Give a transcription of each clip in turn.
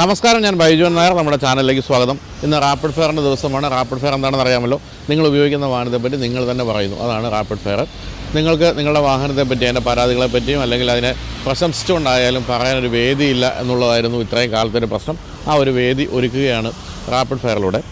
നമസ്കാരം ഞാൻ ബൈജുവൻ നായർ. നമ്മുടെ ചാനലിലേക്ക് സ്വാഗതം. ഇന്ന് റാപ്പിഡ് ഫെയറിന്റെ ദിവസമാണ്. റാപ്പിഡ് ഫെയർ എന്താണെന്ന് അറിയാമല്ലോ. നിങ്ങൾ ഉപയോഗിക്കുന്ന വാഹനത്തെ പറ്റി നിങ്ങൾ തന്നെ പറയുന്നു. അതാണ് റാപ്പിഡ് ഫെയർ നിങ്ങൾക്ക് നിങ്ങളുടെ വാഹനത്തെ പറ്റി അതിന്റെ പരാതികളെ പറ്റിയും അല്ലെങ്കിൽ അതിനെ പ്രശംസിച്ചുകൊണ്ടായാലും പറയാനൊരു വേദിയില്ല എന്നുള്ളതായിരുന്നു ഇത്രയും കാലത്തൊരു പ്രശ്നം. ആ ഒരു വേദി ഒരുക്കുകയാണ് റാപ്പിഡ് ഫെയറിലൂടെ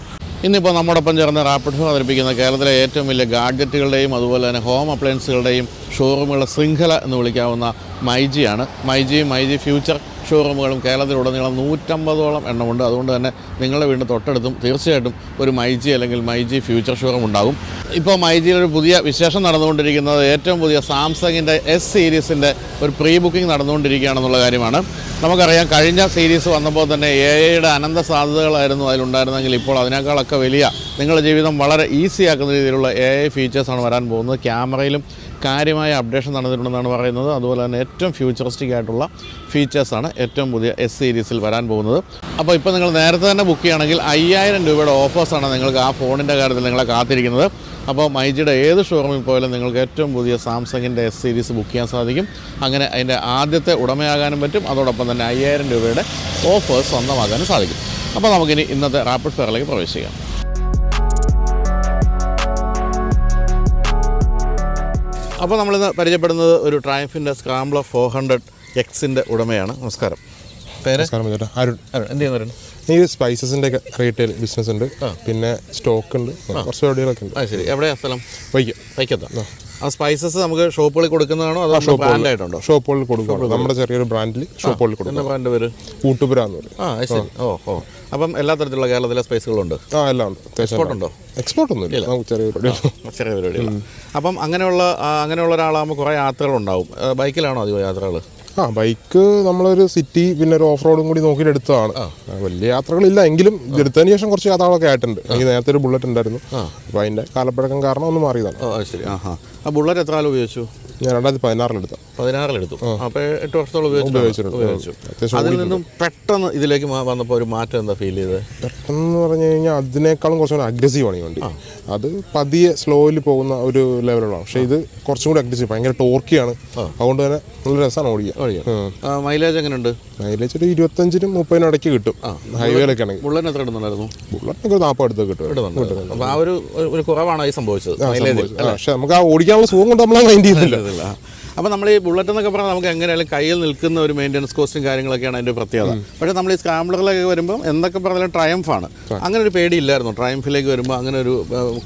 ഇന്നിപ്പോൾ നമ്മോടൊപ്പം ചേർന്ന് റാപ്പിഡ് ഫെയർ അവതരിപ്പിക്കുന്ന കേരളത്തിലെ ഏറ്റവും വലിയ ഗാഡ്ജറ്റുകളുടെയും അതുപോലെ തന്നെ ഹോം അപ്ലയൻസുകളുടെയും ഷോറൂമുകളുടെ ശൃംഖല എന്ന് വിളിക്കാവുന്ന മൈജിയാണ് മൈജിയും മൈജി ഫ്യൂച്ചർ ഷോറൂമുകളും കേരളത്തിലുടനീളം നൂറ്റമ്പതോളം എണ്ണമുണ്ട്. അതുകൊണ്ട് തന്നെ നിങ്ങളുടെ വീടിന്റെ തൊട്ടടുത്തും തീർച്ചയായിട്ടും ഒരു മൈജി അല്ലെങ്കിൽ മൈജി ഫ്യൂച്ചർ ഷോറൂം ഉണ്ടാകും. ഇപ്പോൾ മൈജിയിൽ ഒരു പുതിയ വിശേഷം നടന്നുകൊണ്ടിരിക്കുന്നത് ഏറ്റവും പുതിയ സാംസങ്ങിന്റെ എസ് സീരീസിന്റെ ഒരു പ്രീ ബുക്കിംഗ് നടന്നുകൊണ്ടിരിക്കുകയാണെന്നുള്ള കാര്യമാണ്. നമുക്കറിയാം കഴിഞ്ഞ സീരീസ് വന്നപ്പോൾ തന്നെ എ ഐയുടെ അനന്ത സാധ്യതകളായിരുന്നു അതിലുണ്ടായിരുന്നെങ്കിൽ ഇപ്പോൾ അതിനേക്കാളൊക്കെ വലിയ നിങ്ങളുടെ ജീവിതം വളരെ ഈസി ആക്കുന്ന രീതിയിലുള്ള എ ഐ ഫീച്ചേഴ്സാണ് വരാൻ പോകുന്നത്. ക്യാമറയിലും കാര്യമായ അപ്ഡേഷൻ നടന്നിട്ടുണ്ടെന്നാണ് പറയുന്നത്. അതുപോലെ തന്നെ ഏറ്റവും ഫ്യൂച്ചറിസ്റ്റിക് ആയിട്ടുള്ള ഫീച്ചേഴ്സാണ് ഏറ്റവും പുതിയ എസ് സീരീസിൽ വരാൻ പോകുന്നത്. അപ്പോൾ ഇപ്പോൾ നിങ്ങൾ നേരത്തെ തന്നെ ബുക്ക് ചെയ്യുകയാണെങ്കിൽ അയ്യായിരം രൂപയുടെ ഓഫേഴ്സാണ് നിങ്ങൾക്ക് ആ ഫോണിന്റെ കാര്യത്തിൽ നിങ്ങളെ കാത്തിരിക്കുന്നത്. അപ്പോൾ മൈജിയുടെ ഏത് ഷോറൂമിൽ പോയാലും നിങ്ങൾക്ക് ഏറ്റവും പുതിയ സാംസങ്ങിന്റെ എസ് സീരീസ് ബുക്ക് ചെയ്യാൻ സാധിക്കും. അങ്ങനെ അതിന്റെ ആദ്യത്തെ ഉടമയാകാനും പറ്റും. അതോടൊപ്പം തന്നെ അയ്യായിരം രൂപയുടെ ഓഫേഴ്സ് സ്വന്തമാക്കാനും സാധിക്കും. അപ്പോൾ നമുക്കിനി ഇന്നത്തെ റാപ്പിഡ് ഫെയറിലേക്ക് പ്രവേശിക്കാം. അപ്പോൾ നമ്മളിന്ന് പരിചയപ്പെടുന്നത് ഒരു ട്രയംഫിന്റെ സ്കാംബ്ല ഫോർ ഹൺഡ്രഡ് എക്സിന്റെ ഉടമയാണ്. നമസ്കാരം. പേര്? നമസ്കാരം അരുൺ. അരുൺ, എന്ത് ചെയ്യുന്നവരാണ് ഈ സ്പൈസസിന്റെ ഒക്കെ റീറ്റെയിൽ ബിസിനസ് ഉണ്ട്. പിന്നെ സ്റ്റോക്ക് ഉണ്ട്. കുറച്ച് പരിപാടികളൊക്കെ ഉണ്ട്. ആ ശരി. എവിടെയാണ് സ്ഥലം? വൈക്കം. വൈക്കത്താ. ആ സ്പൈസസ് നമുക്ക് ഷോപ്പുകളിൽ കൊടുക്കുന്നതാണോ? അതോ ഷോപ്പ് ആയിട്ടുണ്ടോ ഷോപ്പുകളിൽ കൊടുക്കും. നമ്മുടെ ചെറിയൊരു ബ്രാൻഡിൽ ഷോപ്പുകളിൽ കൊടുക്കും. ബ്രാൻഡ് പേര്? കൂട്ടുപുര എന്ന് പറയും. ആ ശരി ഓ ഓ. അപ്പം എല്ലാ തരത്തിലുള്ള കേരളത്തിലെ സ്പൈസുകളുണ്ട് ആ എല്ലാം ഉണ്ട്. എക്സ്പോർട്ട് ഉണ്ടോ? എക്സ്പോർട്ട് ഒന്നും ഇല്ല. നമുക്ക് ചെറിയ പരിപാടി ചെറിയ പരിപാടികൾ അപ്പം അങ്ങനെയുള്ള അങ്ങനെയുള്ള ഒരാളാകുമ്പോൾ കുറേ യാത്രകളുണ്ടാവും. ബൈക്കിലാണോ അധികം യാത്രകൾ ആ ബൈക്ക് നമ്മളൊരു സിറ്റി പിന്നെ ഒരു ഓഫ് റോഡും കൂടി നോക്കിയിട്ട് എടുത്തതാണ്. വലിയ യാത്രകളില്ല എങ്കിലും എടുത്തതിന് ശേഷം കുറച്ച് യാത്രകളൊക്കെ ആയിട്ടുണ്ട്. എനിക്ക് നേരത്തെ ഒരു ബുള്ളറ്റ് ഉണ്ടായിരുന്നു. അപ്പോൾ അതിന്റെ കാലപ്പഴക്കം കാരണം ഒന്ന് മാറിയതാണ്. ശരി. ആ ആ ബുള്ളറ്റ് എത്ര കാലം ഉപയോഗിച്ചു? ഞാൻ രണ്ടായിരത്തി പതിനാറിലെടുത്ത. പതിനാറിലെടുത്തു അപ്പോൾ എട്ട് വർഷത്തോളം ഉപയോഗിച്ചു. ഉപയോഗിച്ചിട്ടുണ്ട്. അതിൽ നിന്നും പെട്ടെന്ന് ഇതിലേക്ക് വന്നപ്പോൾ ഒരു മാറ്റം എന്താ ഫീൽ ചെയ്തത്? പെട്ടെന്ന് പറഞ്ഞു കഴിഞ്ഞാൽ അതിനേക്കാളും കുറച്ചുകൂടി അഗ്രസീവ് ആണ് ഈ വണ്ടി. അത് പതിയെ സ്ലോയിൽ പോകുന്ന ഒരു ലെവലുള്ളതാണ് പക്ഷേ ഇത് കുറച്ചും കൂടി അഗ്രസീവ് ഭയങ്കര ടോർക്കിയാണ് അതുകൊണ്ട് തന്നെ നല്ല രസമാണ് ഓടിക്കുക ഓടിക്കാം മൈലേജ് എങ്ങനെയുണ്ട് മൈലേജ് ഒരു ഇരുപത്തഞ്ചിനും മുപ്പതിനും ഇടയ്ക്ക് കിട്ടും. ഹൈവേയിലൊക്കെ ആണെങ്കിൽ. ബുള്ളറ്റിന് എത്ര ഇടുന്നുണ്ടായിരുന്നു? ബുള്ളറ്റിനൊക്കെ ഒരു നാൽപ്പത് അടുത്ത് കിട്ടും. അപ്പോൾ ആ ഒരു ഒരു കുറവാണ് ഈ സംഭവിച്ചത്. മൈലേജ് ആ, പക്ഷേ നമുക്ക് ആ ഓടിക്കാനുള്ള സുഖം കൊണ്ട് നമ്മൾ മൈൻഡ് ചെയ്യുന്നില്ല. അപ്പോൾ നമ്മൾ ഈ ബുള്ളറ്റ് എന്നൊക്കെ പറഞ്ഞാൽ നമുക്ക് എങ്ങനെയാലും കയ്യിൽ നിൽക്കുന്ന ഒരു മെയിന്റനൻസ് കോസ്റ്റും കാര്യങ്ങളൊക്കെയാണ് അതിന്റെ പ്രത്യേകത. പക്ഷേ നമ്മൾ ഈ സ്ക്രാമ്പിളുകളൊക്കെ വരുമ്പോൾ എന്തൊക്കെ പറഞ്ഞാലും ട്രയംഫാണ് അങ്ങനെ ഒരു പേടിയില്ലായിരുന്നു. ട്രയംഫിലേക്ക് വരുമ്പോൾ അങ്ങനെ ഒരു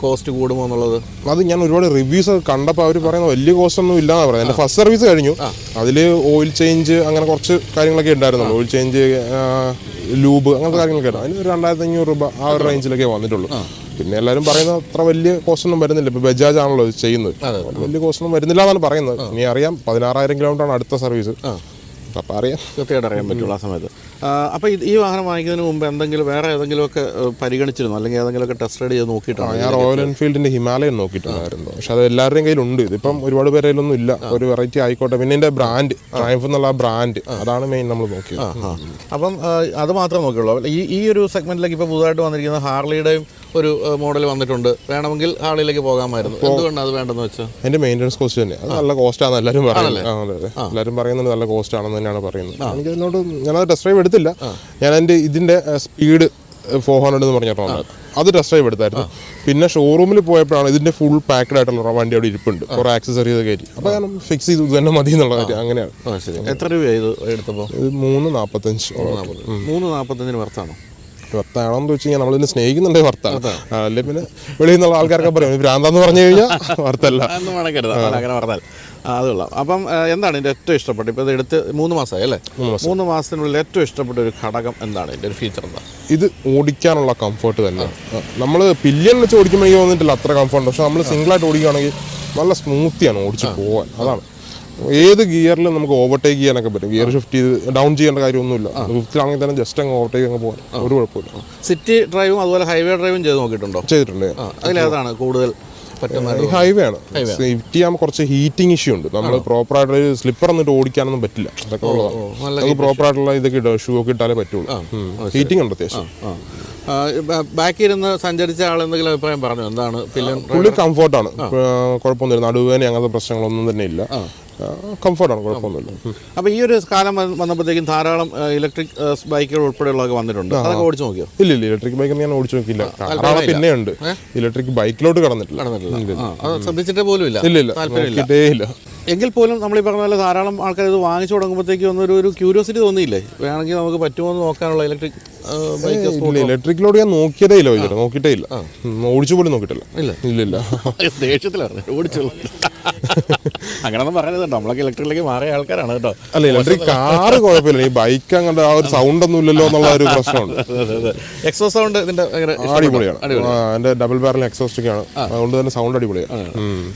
കോസ്റ്റ് കൂടുമോ എന്നുള്ളത്? അത് ഞാൻ ഒരുപാട് റിവ്യൂസ് കണ്ടപ്പോൾ അവർ പറയുന്നത് വലിയ കോസ്റ്റ് ഒന്നും ഇല്ലാന്ന് പറയുന്നത് എന്റെ ഫസ്റ്റ് സർവീസ് കഴിഞ്ഞു. അതിൽ ഓയിൽ ചേഞ്ച് അങ്ങനെ കുറച്ച് കാര്യങ്ങളൊക്കെ ഉണ്ടായിരുന്നുള്ളൂ. ഓയിൽ ചേഞ്ച് ലൂബ് അങ്ങനത്തെ കാര്യങ്ങളൊക്കെ ഉണ്ടായിരുന്നു. അതിന് ഒരു രണ്ടായിരത്തി അഞ്ഞൂറ് രൂപ ആ ഒരു റേഞ്ചിലൊക്കെ വന്നിട്ടുള്ളൂ. പിന്നെ എല്ലാവരും പറയുന്നത് അത്ര വലിയ കോസ്റ്റ് ഒന്നും വരുന്നില്ല. ഇപ്പോൾ ബജാജ് ആണല്ലോ ഇത് ചെയ്യുന്നത്. വലിയ കോസ്റ്റ് ഒന്നും വരുന്നില്ല എന്നാണ് പറയുന്നത്. ഇനി അറിയാം പതിനാറായിരം കിലോമീറ്റർ ആണ് അടുത്ത സർവീസ്. അപ്പം അറിയാം. കൃത്യമായിട്ട് അറിയാൻ പറ്റുള്ളൂ ആ സമയത്ത്. അപ്പോൾ ഈ വാഹനം വാങ്ങിക്കുന്നതിന് മുമ്പ് എന്തെങ്കിലും വേറെ ഏതെങ്കിലുമൊക്കെ പരിഗണിച്ചിരുന്നു? അല്ലെങ്കിൽ ഏതെങ്കിലുമൊക്കെ ടെസ്റ്റ് റൈഡ് ചെയ്ത് നോക്കിയിട്ടാണ് ഞാൻ റോയൽ എൻഫീൽഡിന്റെ ഹിമാലയൻ നോക്കിയിട്ടുണ്ടായിരുന്നു. പക്ഷെ അത് എല്ലാവരുടെയും കയ്യിലുണ്ട്. ഇതിപ്പം ഒരുപാട് പേരുടെ കയ്യിലൊന്നും ഇല്ല ഒരു വെറൈറ്റി ആയിക്കോട്ടെ. പിന്നെ എന്റെ ബ്രാൻഡ് ട്രയംഫ് എന്നുള്ള ബ്രാൻഡ് അതാണ് മെയിൻ നമ്മൾ നോക്കിയത്. അപ്പം അത് മാത്രമേ നോക്കിയുള്ളൂ. ഈ ഈ ഒരു സെഗ്മെന്റിലേക്ക് ഇപ്പോൾ പുതുതായിട്ട് വന്നിരിക്കുന്ന ഹാർലിയുടെയും ഒരു മോഡൽ വന്നിട്ടുണ്ട്. വേണമെങ്കിൽ ഹാളിലേക്ക് പോകാമായിരുന്നു. എന്തുകൊണ്ടാണ് അത് വേണ്ടെന്ന് വെച്ചാൽ അതിന്റെ മെയിന്റനൻസ് കോസ്റ്റ് തന്നെ അത് നല്ല കോസ്റ്റ് ആണ് എല്ലാവരും പറയുന്നത് എല്ലാവരും പറയുന്നത് നല്ല കോസ്റ്റ് ആണെന്ന് തന്നെയാണ് പറയുന്നത്. എനിക്ക് അതിനോട് ഞാനത് ടെസ്റ്റ് ഡ്രൈവ് എടുത്തില്ല. ഞാൻ അതിന്റെ ഇതിന്റെ സ്പീഡ് ഫോർ ഹൺഡ്രഡ് എന്ന് പറഞ്ഞിട്ടുണ്ട് അത് ടെസ്റ്റ് ഡ്രൈവ് എടുത്തായിരുന്നു. പിന്നെ ഷോറൂമിൽ പോയപ്പോഴാണ് ഇതിന്റെ ഫുൾ പാക്ഡ് ആയിട്ടുള്ള വണ്ടി അവിടെ ഇരിപ്പുണ്ട്. കുറെ ആക്സസറീസ് കയറ്റി അപ്പോൾ ഞാൻ ഫിക്സ് ചെയ്തു. തന്നെ മതി എന്നുള്ള കാര്യം. അങ്ങനെയാണ്. എത്ര രൂപയായി ഇത് എടുത്തപ്പോൾ ഇത് മൂന്ന് നാൽപ്പത്തഞ്ച് മൂന്ന് നാൽപ്പത്തഞ്ചിന് വർത്താണോ ഭർത്താണെന്ന് വെച്ച് കഴിഞ്ഞാൽ നമ്മളിതിനെ സ്നേഹിക്കുന്നുണ്ടെങ്കിൽ ഭർത്താവ് അല്ലെ പിന്നെ വെളിയിൽ നിന്നുള്ള ആൾക്കാരൊക്കെ പറയും ഭ്രാന്താന്ന് പറഞ്ഞു കഴിഞ്ഞാൽ വർത്തല്ല. അതുള്ള അങ്ങനെ പറഞ്ഞാൽ അപ്പം എന്താണ് എന്റെ ഏറ്റവും ഇഷ്ടപ്പെട്ടത് ഇപ്പോൾ ഇത് എടുത്ത് മൂന്ന് മാസമായി അല്ലേ? മൂന്ന് മാസത്തിനുള്ളിൽ ഏറ്റവും ഇഷ്ടപ്പെട്ട ഒരു ഘടകം എന്താണ് ഇതിന്റെ ഒരു ഫീച്ചർ എന്താ? ഇത് ഓടിക്കാനുള്ള കംഫർട്ട് തന്നെ. നമ്മൾ പില്യൻ വെച്ച് ഓടിക്കുമ്പോൾ എനിക്ക് തോന്നിയിട്ടില്ല അത്ര കംഫർട്ട് പക്ഷെ നമ്മൾ സിംഗിളായിട്ട് ഓടിക്കുകയാണെങ്കിൽ നല്ല സ്മൂത്തിയാണ് ഓടിച്ച് പോകാൻ അതാണ്. ഏത് ഗിയറിലും നമുക്ക് ഓവർടേക്ക് ചെയ്യാനൊക്കെ പറ്റും. ഗിയർ ഷിഫ്റ്റ് ചെയ്ത് ഡൗൺ ചെയ്യേണ്ട കാര്യമൊന്നുമില്ല. ഫിഫ്റ്റിലാണെങ്കിൽ തന്നെ ജസ്റ്റ് അങ്ങ് ഓവർടേക്ക് അങ്ങ് പോകാൻ ഒരു കുഴപ്പമില്ല സിറ്റി ഡ്രൈവും അതുപോലെ ഹൈവേ ഡ്രൈവും ചെയ്ത് നോക്കിയിട്ടുണ്ടോ? ചെയ്തിട്ടുണ്ട്. അതിലേതാണ് കൂടുതൽ ഹൈവേ ആണ്. സേഫ്റ്റി ആകുമ്പോൾ കുറച്ച് ഹീറ്റിംഗ് ഇഷ്യൂ ഉണ്ട്. നമ്മൾ പ്രോപ്പർ ആയിട്ടുള്ള സ്ലിപ്പർ എന്നിട്ട് ഓടിക്കാനൊന്നും പറ്റില്ല. അതൊക്കെ ഉള്ളതാണ്. നമുക്ക് പ്രോപ്പർ ആയിട്ടുള്ള ഇതൊക്കെ ഇടുക ഷൂ ഒക്കെ ഇട്ടാലേ പറ്റുള്ളൂ. ഹീറ്റിംഗ് ഉണ്ട് അത്യാവശ്യം. ഇരുന്ന് സഞ്ചരിച്ച ആൾ എന്തെങ്കിലും അഭിപ്രായം പറഞ്ഞു? എന്താണ്? ഫിലിം പുള്ളി കംഫോർട്ടാണ്. കുഴപ്പമൊന്നുമില്ല. നടുവേന അങ്ങനത്തെ പ്രശ്നങ്ങളൊന്നും തന്നെ ഇല്ല. കംഫർട്ടാണ്. കുഴപ്പമൊന്നുമില്ല. അപ്പൊ അപ്പോൾ ഈ ഒരു കാലം വന്ന് വന്നപ്പോഴത്തേക്കും ധാരാളം ഇലക്ട്രിക് ബൈക്കുകൾ ഉൾപ്പെടെയുള്ളതൊക്കെ വന്നിട്ടുണ്ട്. അതൊക്കെ ഓടിച്ചു നോക്കിയോ? ഇല്ല ഇല്ല. ഇലക്ട്രിക് ബൈക്ക് ഞാൻ ഓടിച്ചു നോക്കിയില്ല. കാറാണ് പിന്നെ ഉണ്ട്. ഇലക്ട്രിക് ബൈക്കിലോട്ട് കടന്നിട്ടില്ല. ശ്രദ്ധിച്ചിട്ട് പോലും ഇല്ല ഇല്ല. ഇല്ല. എങ്കിൽ പോലും നമ്മൾ ഈ പറഞ്ഞ പോലെ ധാരാളം ആൾക്കാർ ഇത് വാങ്ങിച്ചു തുടങ്ങുമ്പോഴത്തേക്കും ഒന്നൊരു ഒരു ക്യൂരിയോസിറ്റി തോന്നിയില്ലേ? വേണമെങ്കിൽ നമുക്ക് പറ്റുമോ എന്ന് നോക്കാനുള്ള ഇലക്ട്രിക് ബൈക്ക് ഇല്ല ഇലക്ട്രിക്കിലോട്ട് ഞാൻ നോക്കിയതേ ഇല്ല വൈകിട്ട് നോക്കിയിട്ടേ ഇല്ല ഓടിച്ചു പോലും നോക്കിയിട്ടില്ല. ഇല്ല. ഇല്ല ഇല്ല ദേഷ്യത്തിലാണ് ഓടിച്ചോളൂ അങ്ങനെയൊന്നും പറയുന്നത് നമ്മളൊക്കെ ഇലക്ട്രിക്കിലേക്ക് മാറിയ ആൾക്കാരാണ് കേട്ടോ. അല്ല ഇലക്ട്രിക് കാറ് കുഴപ്പമില്ല. ഈ ബൈക്ക് അങ്ങനെ ആ ഒരു സൗണ്ട് ഒന്നും ഇല്ലല്ലോ എന്നുള്ള ഒരു പ്രശ്നമുണ്ട്. എക്സോ സൗണ്ട് ഇതിന്റെ ഭയങ്കര അടിപൊളിയാണ്. എന്റെ ഡബിൾ ബാരൽ എക്സോസ്റ്റിക് ആണ് അതുകൊണ്ട് തന്നെ സൗണ്ട് അടിപൊളിയാണ്.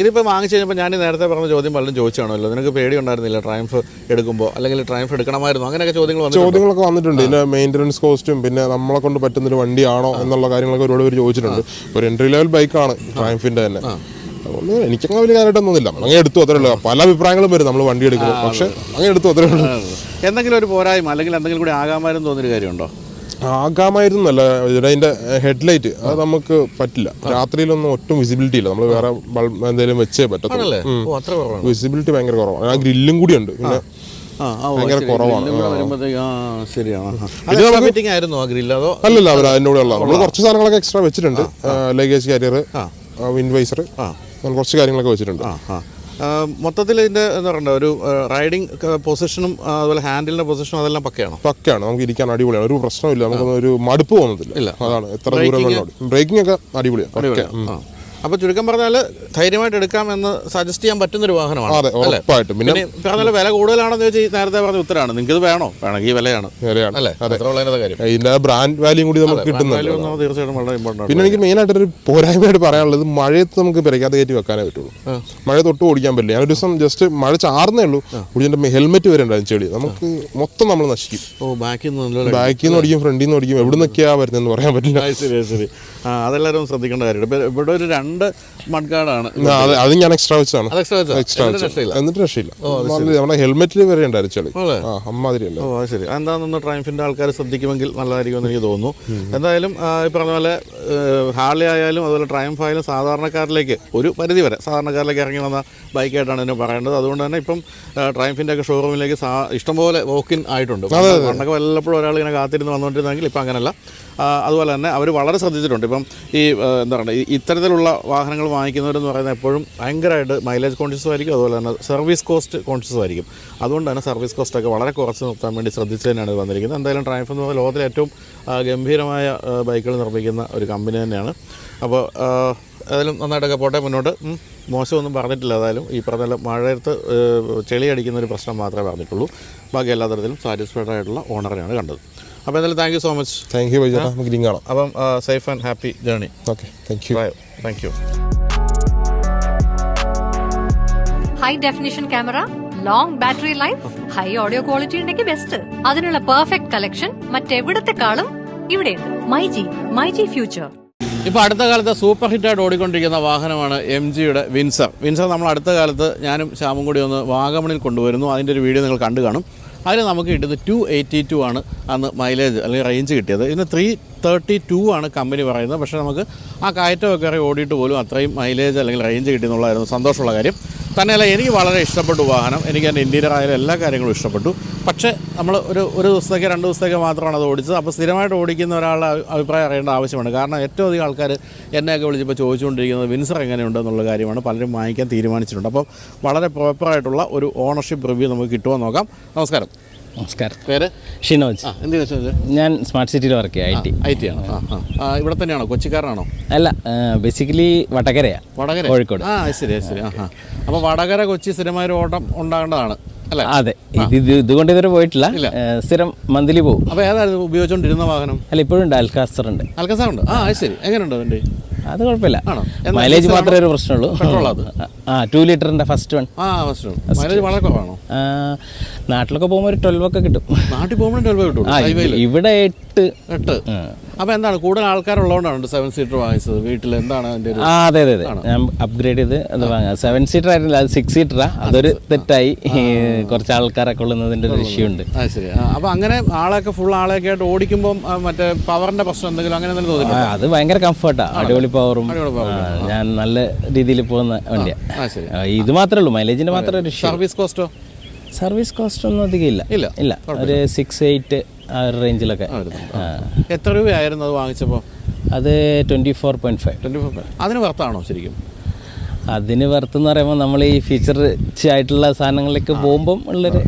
ഇതിപ്പോ വാങ്ങിച്ചു കഴിഞ്ഞപ്പോൾ ഞാൻ നേരത്തെ പറഞ്ഞ ചോദ്യം പലരും ചോദിച്ചാണല്ലോ. നിനക്ക് പേടി ഉണ്ടായിരുന്നില്ല ട്രയംഫ് എടുക്കുമ്പോൾ അല്ലെങ്കിൽ ട്രയംഫ് എടുക്കണമായിരുന്നു? അങ്ങനെയൊക്കെ ചോദ്യങ്ങൾ ചോദ്യങ്ങളൊക്കെ വന്നിട്ടുണ്ട്. ഇതിന്റെ മെയിന്റനൻസ് കോസ്റ്റും പിന്നെ നമ്മളെ കൊണ്ട് പറ്റുന്ന പറ്റുന്നൊരു വണ്ടിയാണോ എന്നുള്ള കാര്യങ്ങളൊക്കെ ഒരുപാട് പേര് ചോദിച്ചിട്ടുണ്ട്. ഒരു എൻട്രി ലെവൽ ബൈക്കാണ് ട്രയംഫിന്റെ തന്നെ. അതുകൊണ്ട് എനിക്കങ്ങനെ വലിയ കാര്യമായിട്ടൊന്നുമില്ല അങ്ങനെ എടുത്തു അത്രേ ഉള്ളൂ. പല അഭിപ്രായങ്ങളും വരും. നമ്മൾ വണ്ടി എടുക്കുന്നു പക്ഷെ അങ്ങനെ എടുത്തു അത്രേ ഉള്ളൂ. എന്തെങ്കിലും ഒരു പോരായ്മ അല്ലെങ്കിൽ എന്തെങ്കിലും കൂടി ആകാമായിരുന്നു തോന്നിയൊരു കാര്യമുണ്ടോ? ആകാമായിരുന്നല്ല. Head headlight. അത് നമുക്ക് പറ്റില്ല. രാത്രിയിലൊന്നും ഒട്ടും വിസിബിലിറ്റി ഇല്ല. നമ്മൾ വേറെ ബൾബ് എന്തെങ്കിലും വെച്ചേ പറ്റത്തുള്ളൂ. വിസിബിലിറ്റി ഭയങ്കര കുറവാണ്. ആ ഗ്രില്ലും കൂടി ഉണ്ട് പിന്നെ ഭയങ്കര കുറവാണ്. അല്ലല്ല അവർ അതിന്റെ കൂടെ ഉള്ള നമ്മൾ കുറച്ച് സാധനങ്ങളൊക്കെ എക്സ്ട്രാ വെച്ചിട്ടുണ്ട്. ലഗേജ് കാരിയർ വിൻഡ് വൈസർ കുറച്ച് കാര്യങ്ങളൊക്കെ വെച്ചിട്ടുണ്ട്. ആ മൊത്തത്തിൽ ഇതിന്റെ എന്താ പറയണ്ട ഒരു റൈഡിങ് പൊസിഷനും അതുപോലെ ഹാൻഡിലിന്റെ പൊസിഷനും അതെല്ലാം പക്കയാണ്? പക്കയാണ്. നമുക്ക് ഇരിക്കാൻ അടിപൊളിയാണ്. ഒരു പ്രശ്നമില്ല നമുക്കൊന്നും ഒരു മടുപ്പ് തോന്നത്തില്ല. അതാണ്. എത്ര ദൂരം ബ്രേക്കിംഗ് ഒക്കെ അടിപൊളിയാണ്. പക്ക. ആ അപ്പൊ ചുരുക്കം പറഞ്ഞാൽ ധൈര്യമായിട്ട് എടുക്കാം എന്ന് സജസ്റ്റ് ചെയ്യാൻ പറ്റുന്ന ഒരു വാഹനമാണ് അതെ ഉറപ്പായിട്ടും. പിന്നെ പറഞ്ഞാൽ വില കൂടുതലാണെന്ന് വെച്ചാൽ നേരത്തെ പറഞ്ഞ ഉത്തരമാണ് നിങ്ങൾക്ക് ഇത് വേണോ? വേണമെങ്കിൽ വിലയാണ്. അല്ലേ? കാര്യം. ഇതിന്റെ ബ്രാൻഡ് വാല്യൂ കൂടി നമുക്ക് തീർച്ചയായിട്ടും വളരെ ഇമ്പോർട്ടന്റ് പിന്നെ എനിക്ക് മെയിൻ ആയിട്ട് ഒരു പോരായ്മയായിട്ട് പറയാനുള്ളത് മഴയത്ത് നമുക്ക് പെരക്കാത്ത കയറ്റി വെക്കാനേ പറ്റുള്ളൂ. മഴ തൊട്ട് ഓടിക്കാൻ പറ്റില്ല. ഞാൻ ഒരു ദിവസം ജസ്റ്റ് മഴ ചാർന്നേ ഉള്ളൂ. കുടിച്ചിട്ട് ഹെൽമെറ്റ് വരെ ഉണ്ടായിരുന്നു ചെളി. നമുക്ക് മൊത്തം നമ്മൾ നശിക്കും. ഓ ബാക്കിൽ നിന്ന് ഓടിക്കും ഫ്രണ്ടിൽ നിന്ന് ഓടിക്കും എവിടെ നിന്നൊക്കെയാ വരുന്നതെന്ന് പറയാൻ പറ്റില്ല. ശരി ശരി. അതെല്ലാവരും ശ്രദ്ധിക്കേണ്ട കാര്യമാണ് ഇപ്പൊ ഇവിടെ ഒരു രണ്ട് മഡ്ഗാർഡാണ്. ആ, അത് ഞാൻ എക്സ്ട്രാ വെച്ചാണ് എക്സ്ട്രാ എന്നിട്ട് രക്ഷയില്ല? നമ്മുടെ ഹെൽമെറ്റിൽ വരെ ഉണ്ടായിരുന്നു ചെളി? അമ്മാതിരി അല്ല ഓ ശരി. എന്താണെന്ന് ട്രൈംഫിന്റെ ആൾക്കാർ ശ്രദ്ധിക്കുമെങ്കിൽ നല്ലതായിരിക്കുമെന്ന് എനിക്ക് തോന്നുന്നു. എന്തായാലും ഈ പറഞ്ഞ പോലെ ഹാളി ഹാർലി ആയാലും അതുപോലെ ട്രയംഫ് ആയാലും സാധാരണക്കാരിലേക്ക് ഒരു പരിധി വരെ സാധാരണക്കാരിലേക്ക് ഇറങ്ങി വന്ന ബൈക്കായിട്ടാണ് എന്നെ പറയേണ്ടത്. അതുകൊണ്ട് തന്നെ ഇപ്പം ട്രയംഫിന്റെ ഒക്കെ ഷോറൂമിലേക്ക് ഇഷ്ടംപോലെ വോക്കിൻ ആയിട്ടുണ്ട്. പണ്ടൊക്കെ വല്ലപ്പോഴും ഒരാൾ ഇങ്ങനെ കാത്തിരുന്ന് വന്നുകൊണ്ടിരുന്നെങ്കിൽ ഇപ്പം അങ്ങനെയല്ല അതുപോലെ തന്നെ അവർ വളരെ ശ്രദ്ധിച്ചിട്ടുണ്ട്. ഇപ്പം ഈ എന്താ പറയുക ഇത്തരത്തിലുള്ള വാഹനങ്ങൾ വാങ്ങിക്കുന്നവരെന്ന് പറയുന്നത് എപ്പോഴും ഭയങ്കരമായിട്ട് മൈലേജ് കോൺഷ്യസും ആയിരിക്കും. അതുപോലെ തന്നെ സർവീസ് കോസ്റ്റ് കോൺഷ്യസും ആയിരിക്കും. അതുകൊണ്ട് തന്നെ സർവീസ് കോസ്റ്റൊക്കെ വളരെ കുറച്ച് നിർത്താൻ വേണ്ടി ശ്രദ്ധിച്ച് തന്നെയാണ് വന്നിരിക്കുന്നത്. എന്തായാലും ട്രയംഫ് എന്ന് പറഞ്ഞാൽ ലോകത്തിലെ ഏറ്റവും ഗംഭീരമായ ബൈക്കുകൾ നിർമ്മിക്കുന്ന ഒരു കമ്പനി തന്നെയാണ്. അപ്പോൾ ഏതായാലും നന്നായിട്ടൊക്കെ പോട്ടെ മുന്നോട്ട്. മോശമൊന്നും പറഞ്ഞിട്ടില്ല. ഏതായാലും ഈ പറഞ്ഞ മഴയത്ത് ചെളി അടിക്കുന്ന ഒരു പ്രശ്നം മാത്രമേ പറഞ്ഞിട്ടുള്ളൂ. ബാക്കി എല്ലാ തരത്തിലും സാറ്റിസ്ഫൈഡ് ആയിട്ടുള്ള ഓണറിനെയാണ് കണ്ടത്. അപ്പോൾ എന്തായാലും thank you so much thank you വൈജേട്ടാ നമുക്ക് ഇനി കാണാം. അപ്പം safe and happy journey okay thank you bye thank you high definition camera long battery life high audio quality ഉണ്ടെങ്കിൽ ബെസ്റ്റ് അതിനുള്ള പെർഫെക്റ്റ് കളക്ഷൻ മറ്റെവിടത്തെക്കാളും ഇവിടെയുണ്ട്. മൈ ജി ഫ്യൂച്ചർ ഇപ്പോൾ അടുത്ത കാലത്ത് സൂപ്പർ ഹിറ്റായിട്ട് ഓടിക്കൊണ്ടിരിക്കുന്ന വാഹനമാണ് എം ജിയുടെ വിൻസർ വിൻസർ നമ്മൾ അടുത്ത കാലത്ത് ഞാനും ശ്യാമും കൂടി ഒന്ന് വാഗമണിൽ കൊണ്ടുവരുന്നു. അതിന്റെ ഒരു വീഡിയോ നിങ്ങൾ കണ്ടു കാണും. അതിൽ നമുക്ക് കിട്ടിയത് ടു എയ്റ്റി ടു ആണ് അന്ന് മൈലേജ് അല്ലെങ്കിൽ റേഞ്ച് കിട്ടിയത്. ഇതിന് ത്രീ തേർട്ടി ടു ആണ് കമ്പനി പറയുന്നത്. പക്ഷേ നമുക്ക് ആ കയറ്റമൊക്കെ ഇറങ്ങി ഓടിയിട്ട് പോലും അത്രയും മൈലേജ് അല്ലെങ്കിൽ റേഞ്ച് കിട്ടിയെന്നുള്ളതായിരുന്നു സന്തോഷമുള്ള കാര്യം. തന്നെയല്ല എനിക്ക് വളരെ ഇഷ്ടപ്പെട്ടു വാഹനം. എനിക്ക് എന്റെ ഇന്റീരിയർ ആയാലും എല്ലാ കാര്യങ്ങളും ഇഷ്ടപ്പെട്ടു. പക്ഷേ നമ്മൾ ഒരു ഒരു ദിവസത്തേക്ക് രണ്ട് ദിവസത്തേക്ക് മാത്രമാണ് അത് ഓടിച്ചത്. അപ്പോൾ സ്ഥിരമായിട്ട് ഓടിക്കുന്ന ഒരാളുടെ അഭി- അഭിപ്രായം അറിയേണ്ട ആവശ്യമാണ്. കാരണം ഏറ്റവും അധികം ആൾക്കാർ എന്നെയൊക്കെ വിളിച്ചപ്പോൾ ചോദിച്ചുകൊണ്ടിരിക്കുന്നത് വിൻസർ എങ്ങനെയുണ്ടെന്നുള്ള കാര്യമാണ്. പലരും വാങ്ങിക്കാൻ തീരുമാനിച്ചിട്ടുണ്ട്. അപ്പോൾ വളരെ പ്രോപ്പറായിട്ടുള്ള ഒരു ഓണർഷിപ്പ് റിവ്യൂ നമുക്ക് കിട്ടുമോ നോക്കാം. നമസ്കാരം. നമസ്കാരം. പേര്? ഷിനോജ്. എന്ത് ഞാൻ സ്മാർട്ട് സിറ്റിയിൽ വർക്ക് ചെയ്യാം ഐ ടി. ഐ ടി ആണ്. ആ ഇവിടെ തന്നെയാണോ? കൊച്ചിക്കാരനാണോ? അല്ല ബേസിക്കലി വടകരയാ വടകര. കോഴിക്കോട്. ആ ശരി ശരി. ആ അപ്പോൾ വടകര കൊച്ചി സ്ഥിരമായ ഒരു ഓട്ടം ഉണ്ടാകേണ്ടതാണ് അല്ലേ? അതെ. ഇത് ഇത് ഇതുകൊണ്ട് ഇതുവരെ പോയിട്ടില്ല. ഏ, സ്ഥിരം മന്ത്ലി പോകും അപ്പോൾ ഏതായിരുന്നു ഉപയോഗിച്ചുകൊണ്ടിരുന്ന വാഹനം? അല്ല ഇപ്പോഴും ഉണ്ട് അൽക്കാസ്റ്റർ ഉണ്ട്. ആ അത് ശരി. എങ്ങനെയുണ്ട് അതിന്റെ അത് കുഴപ്പമില്ല. മൈലേജ് മാത്രമേ ഒരു പ്രശ്നമുള്ളൂ? ആ ടു ലിറ്ററിന്റെ ഫസ്റ്റ് വൺ ആ ഫസ്റ്റ് മൈലേജ് വളരെ കുറവാണോ? നാട്ടിലൊക്കെ പോകുമ്പോൾ ഒരു ട്വൽവ് ഒക്കെ കിട്ടും. നാട്ടിൽ പോകുമ്പോൾ ട്വൽവ് ഇവിടെ എട്ട്. എട്ട്. അപ്പോൾ എന്താണ് കൂടുതൽ ആൾക്കാരുള്ളതുകൊണ്ടാണ് സെവൻ സീറ്റർ വാങ്ങിച്ചത്? വീട്ടിൽ എന്താണ് അതിന്റെ ഒരു ആ അതെ അതെ അതെ. ഞാൻ അപ്ഗ്രേഡ് ചെയ്ത് അത് വാങ്ങാം. സെവൻ സീറ്റർ ആയിരുന്നില്ല അത് സിക്സ് സീറ്ററാ അതൊരു തെറ്റായി. കുറച്ച് ആൾക്കാരൊക്കെ ഉള്ളുന്നതിന്റെ ഒരു ഇഷ്യൂ ഉണ്ട് ശരി. ആ, അപ്പോൾ അങ്ങനെ ആളെയൊക്കെ ഫുൾ ആളെയൊക്കെ ആയിട്ട് ഓടിക്കുമ്പോൾ ആ, മറ്റേ പവറിന്റെ പ്രശ്നം എന്തെങ്കിലും അങ്ങനെ എന്തെങ്കിലും ആ, അത് ഭയങ്കര കംഫർട്ടാ അടിപൊളി പവറും ഞാൻ നല്ല രീതിയിൽ പോകുന്ന ആ ശരി. ഇത് മാത്രമേ ഉള്ളൂ. മൈലേജിന്റെ മാത്രമേ ഒരു ഇഷ്യൂ സർവീസ് കോസ്റ്റോ സർവീസ് കോസ്റ്റ് ഒന്നും അധികം ഇല്ല. ഇല്ല. ഇല്ല ഒരു സിക്സ് എയ്റ്റ് ആ ഒരു റേഞ്ചിലൊക്കെ എത്ര രൂപയായിരുന്നു അത് വാങ്ങിച്ചപ്പോൾ? അത് twenty four point five twenty four അതിന് വർത്താണോ ശരിക്കും? അതിന് വർത്തെന്ന് പറയുമ്പോൾ നമ്മൾ ഈ ഫീച്ചർ ആയിട്ടുള്ള സാധനങ്ങളിലേക്ക് പോകുമ്പം ഉള്ളൊരു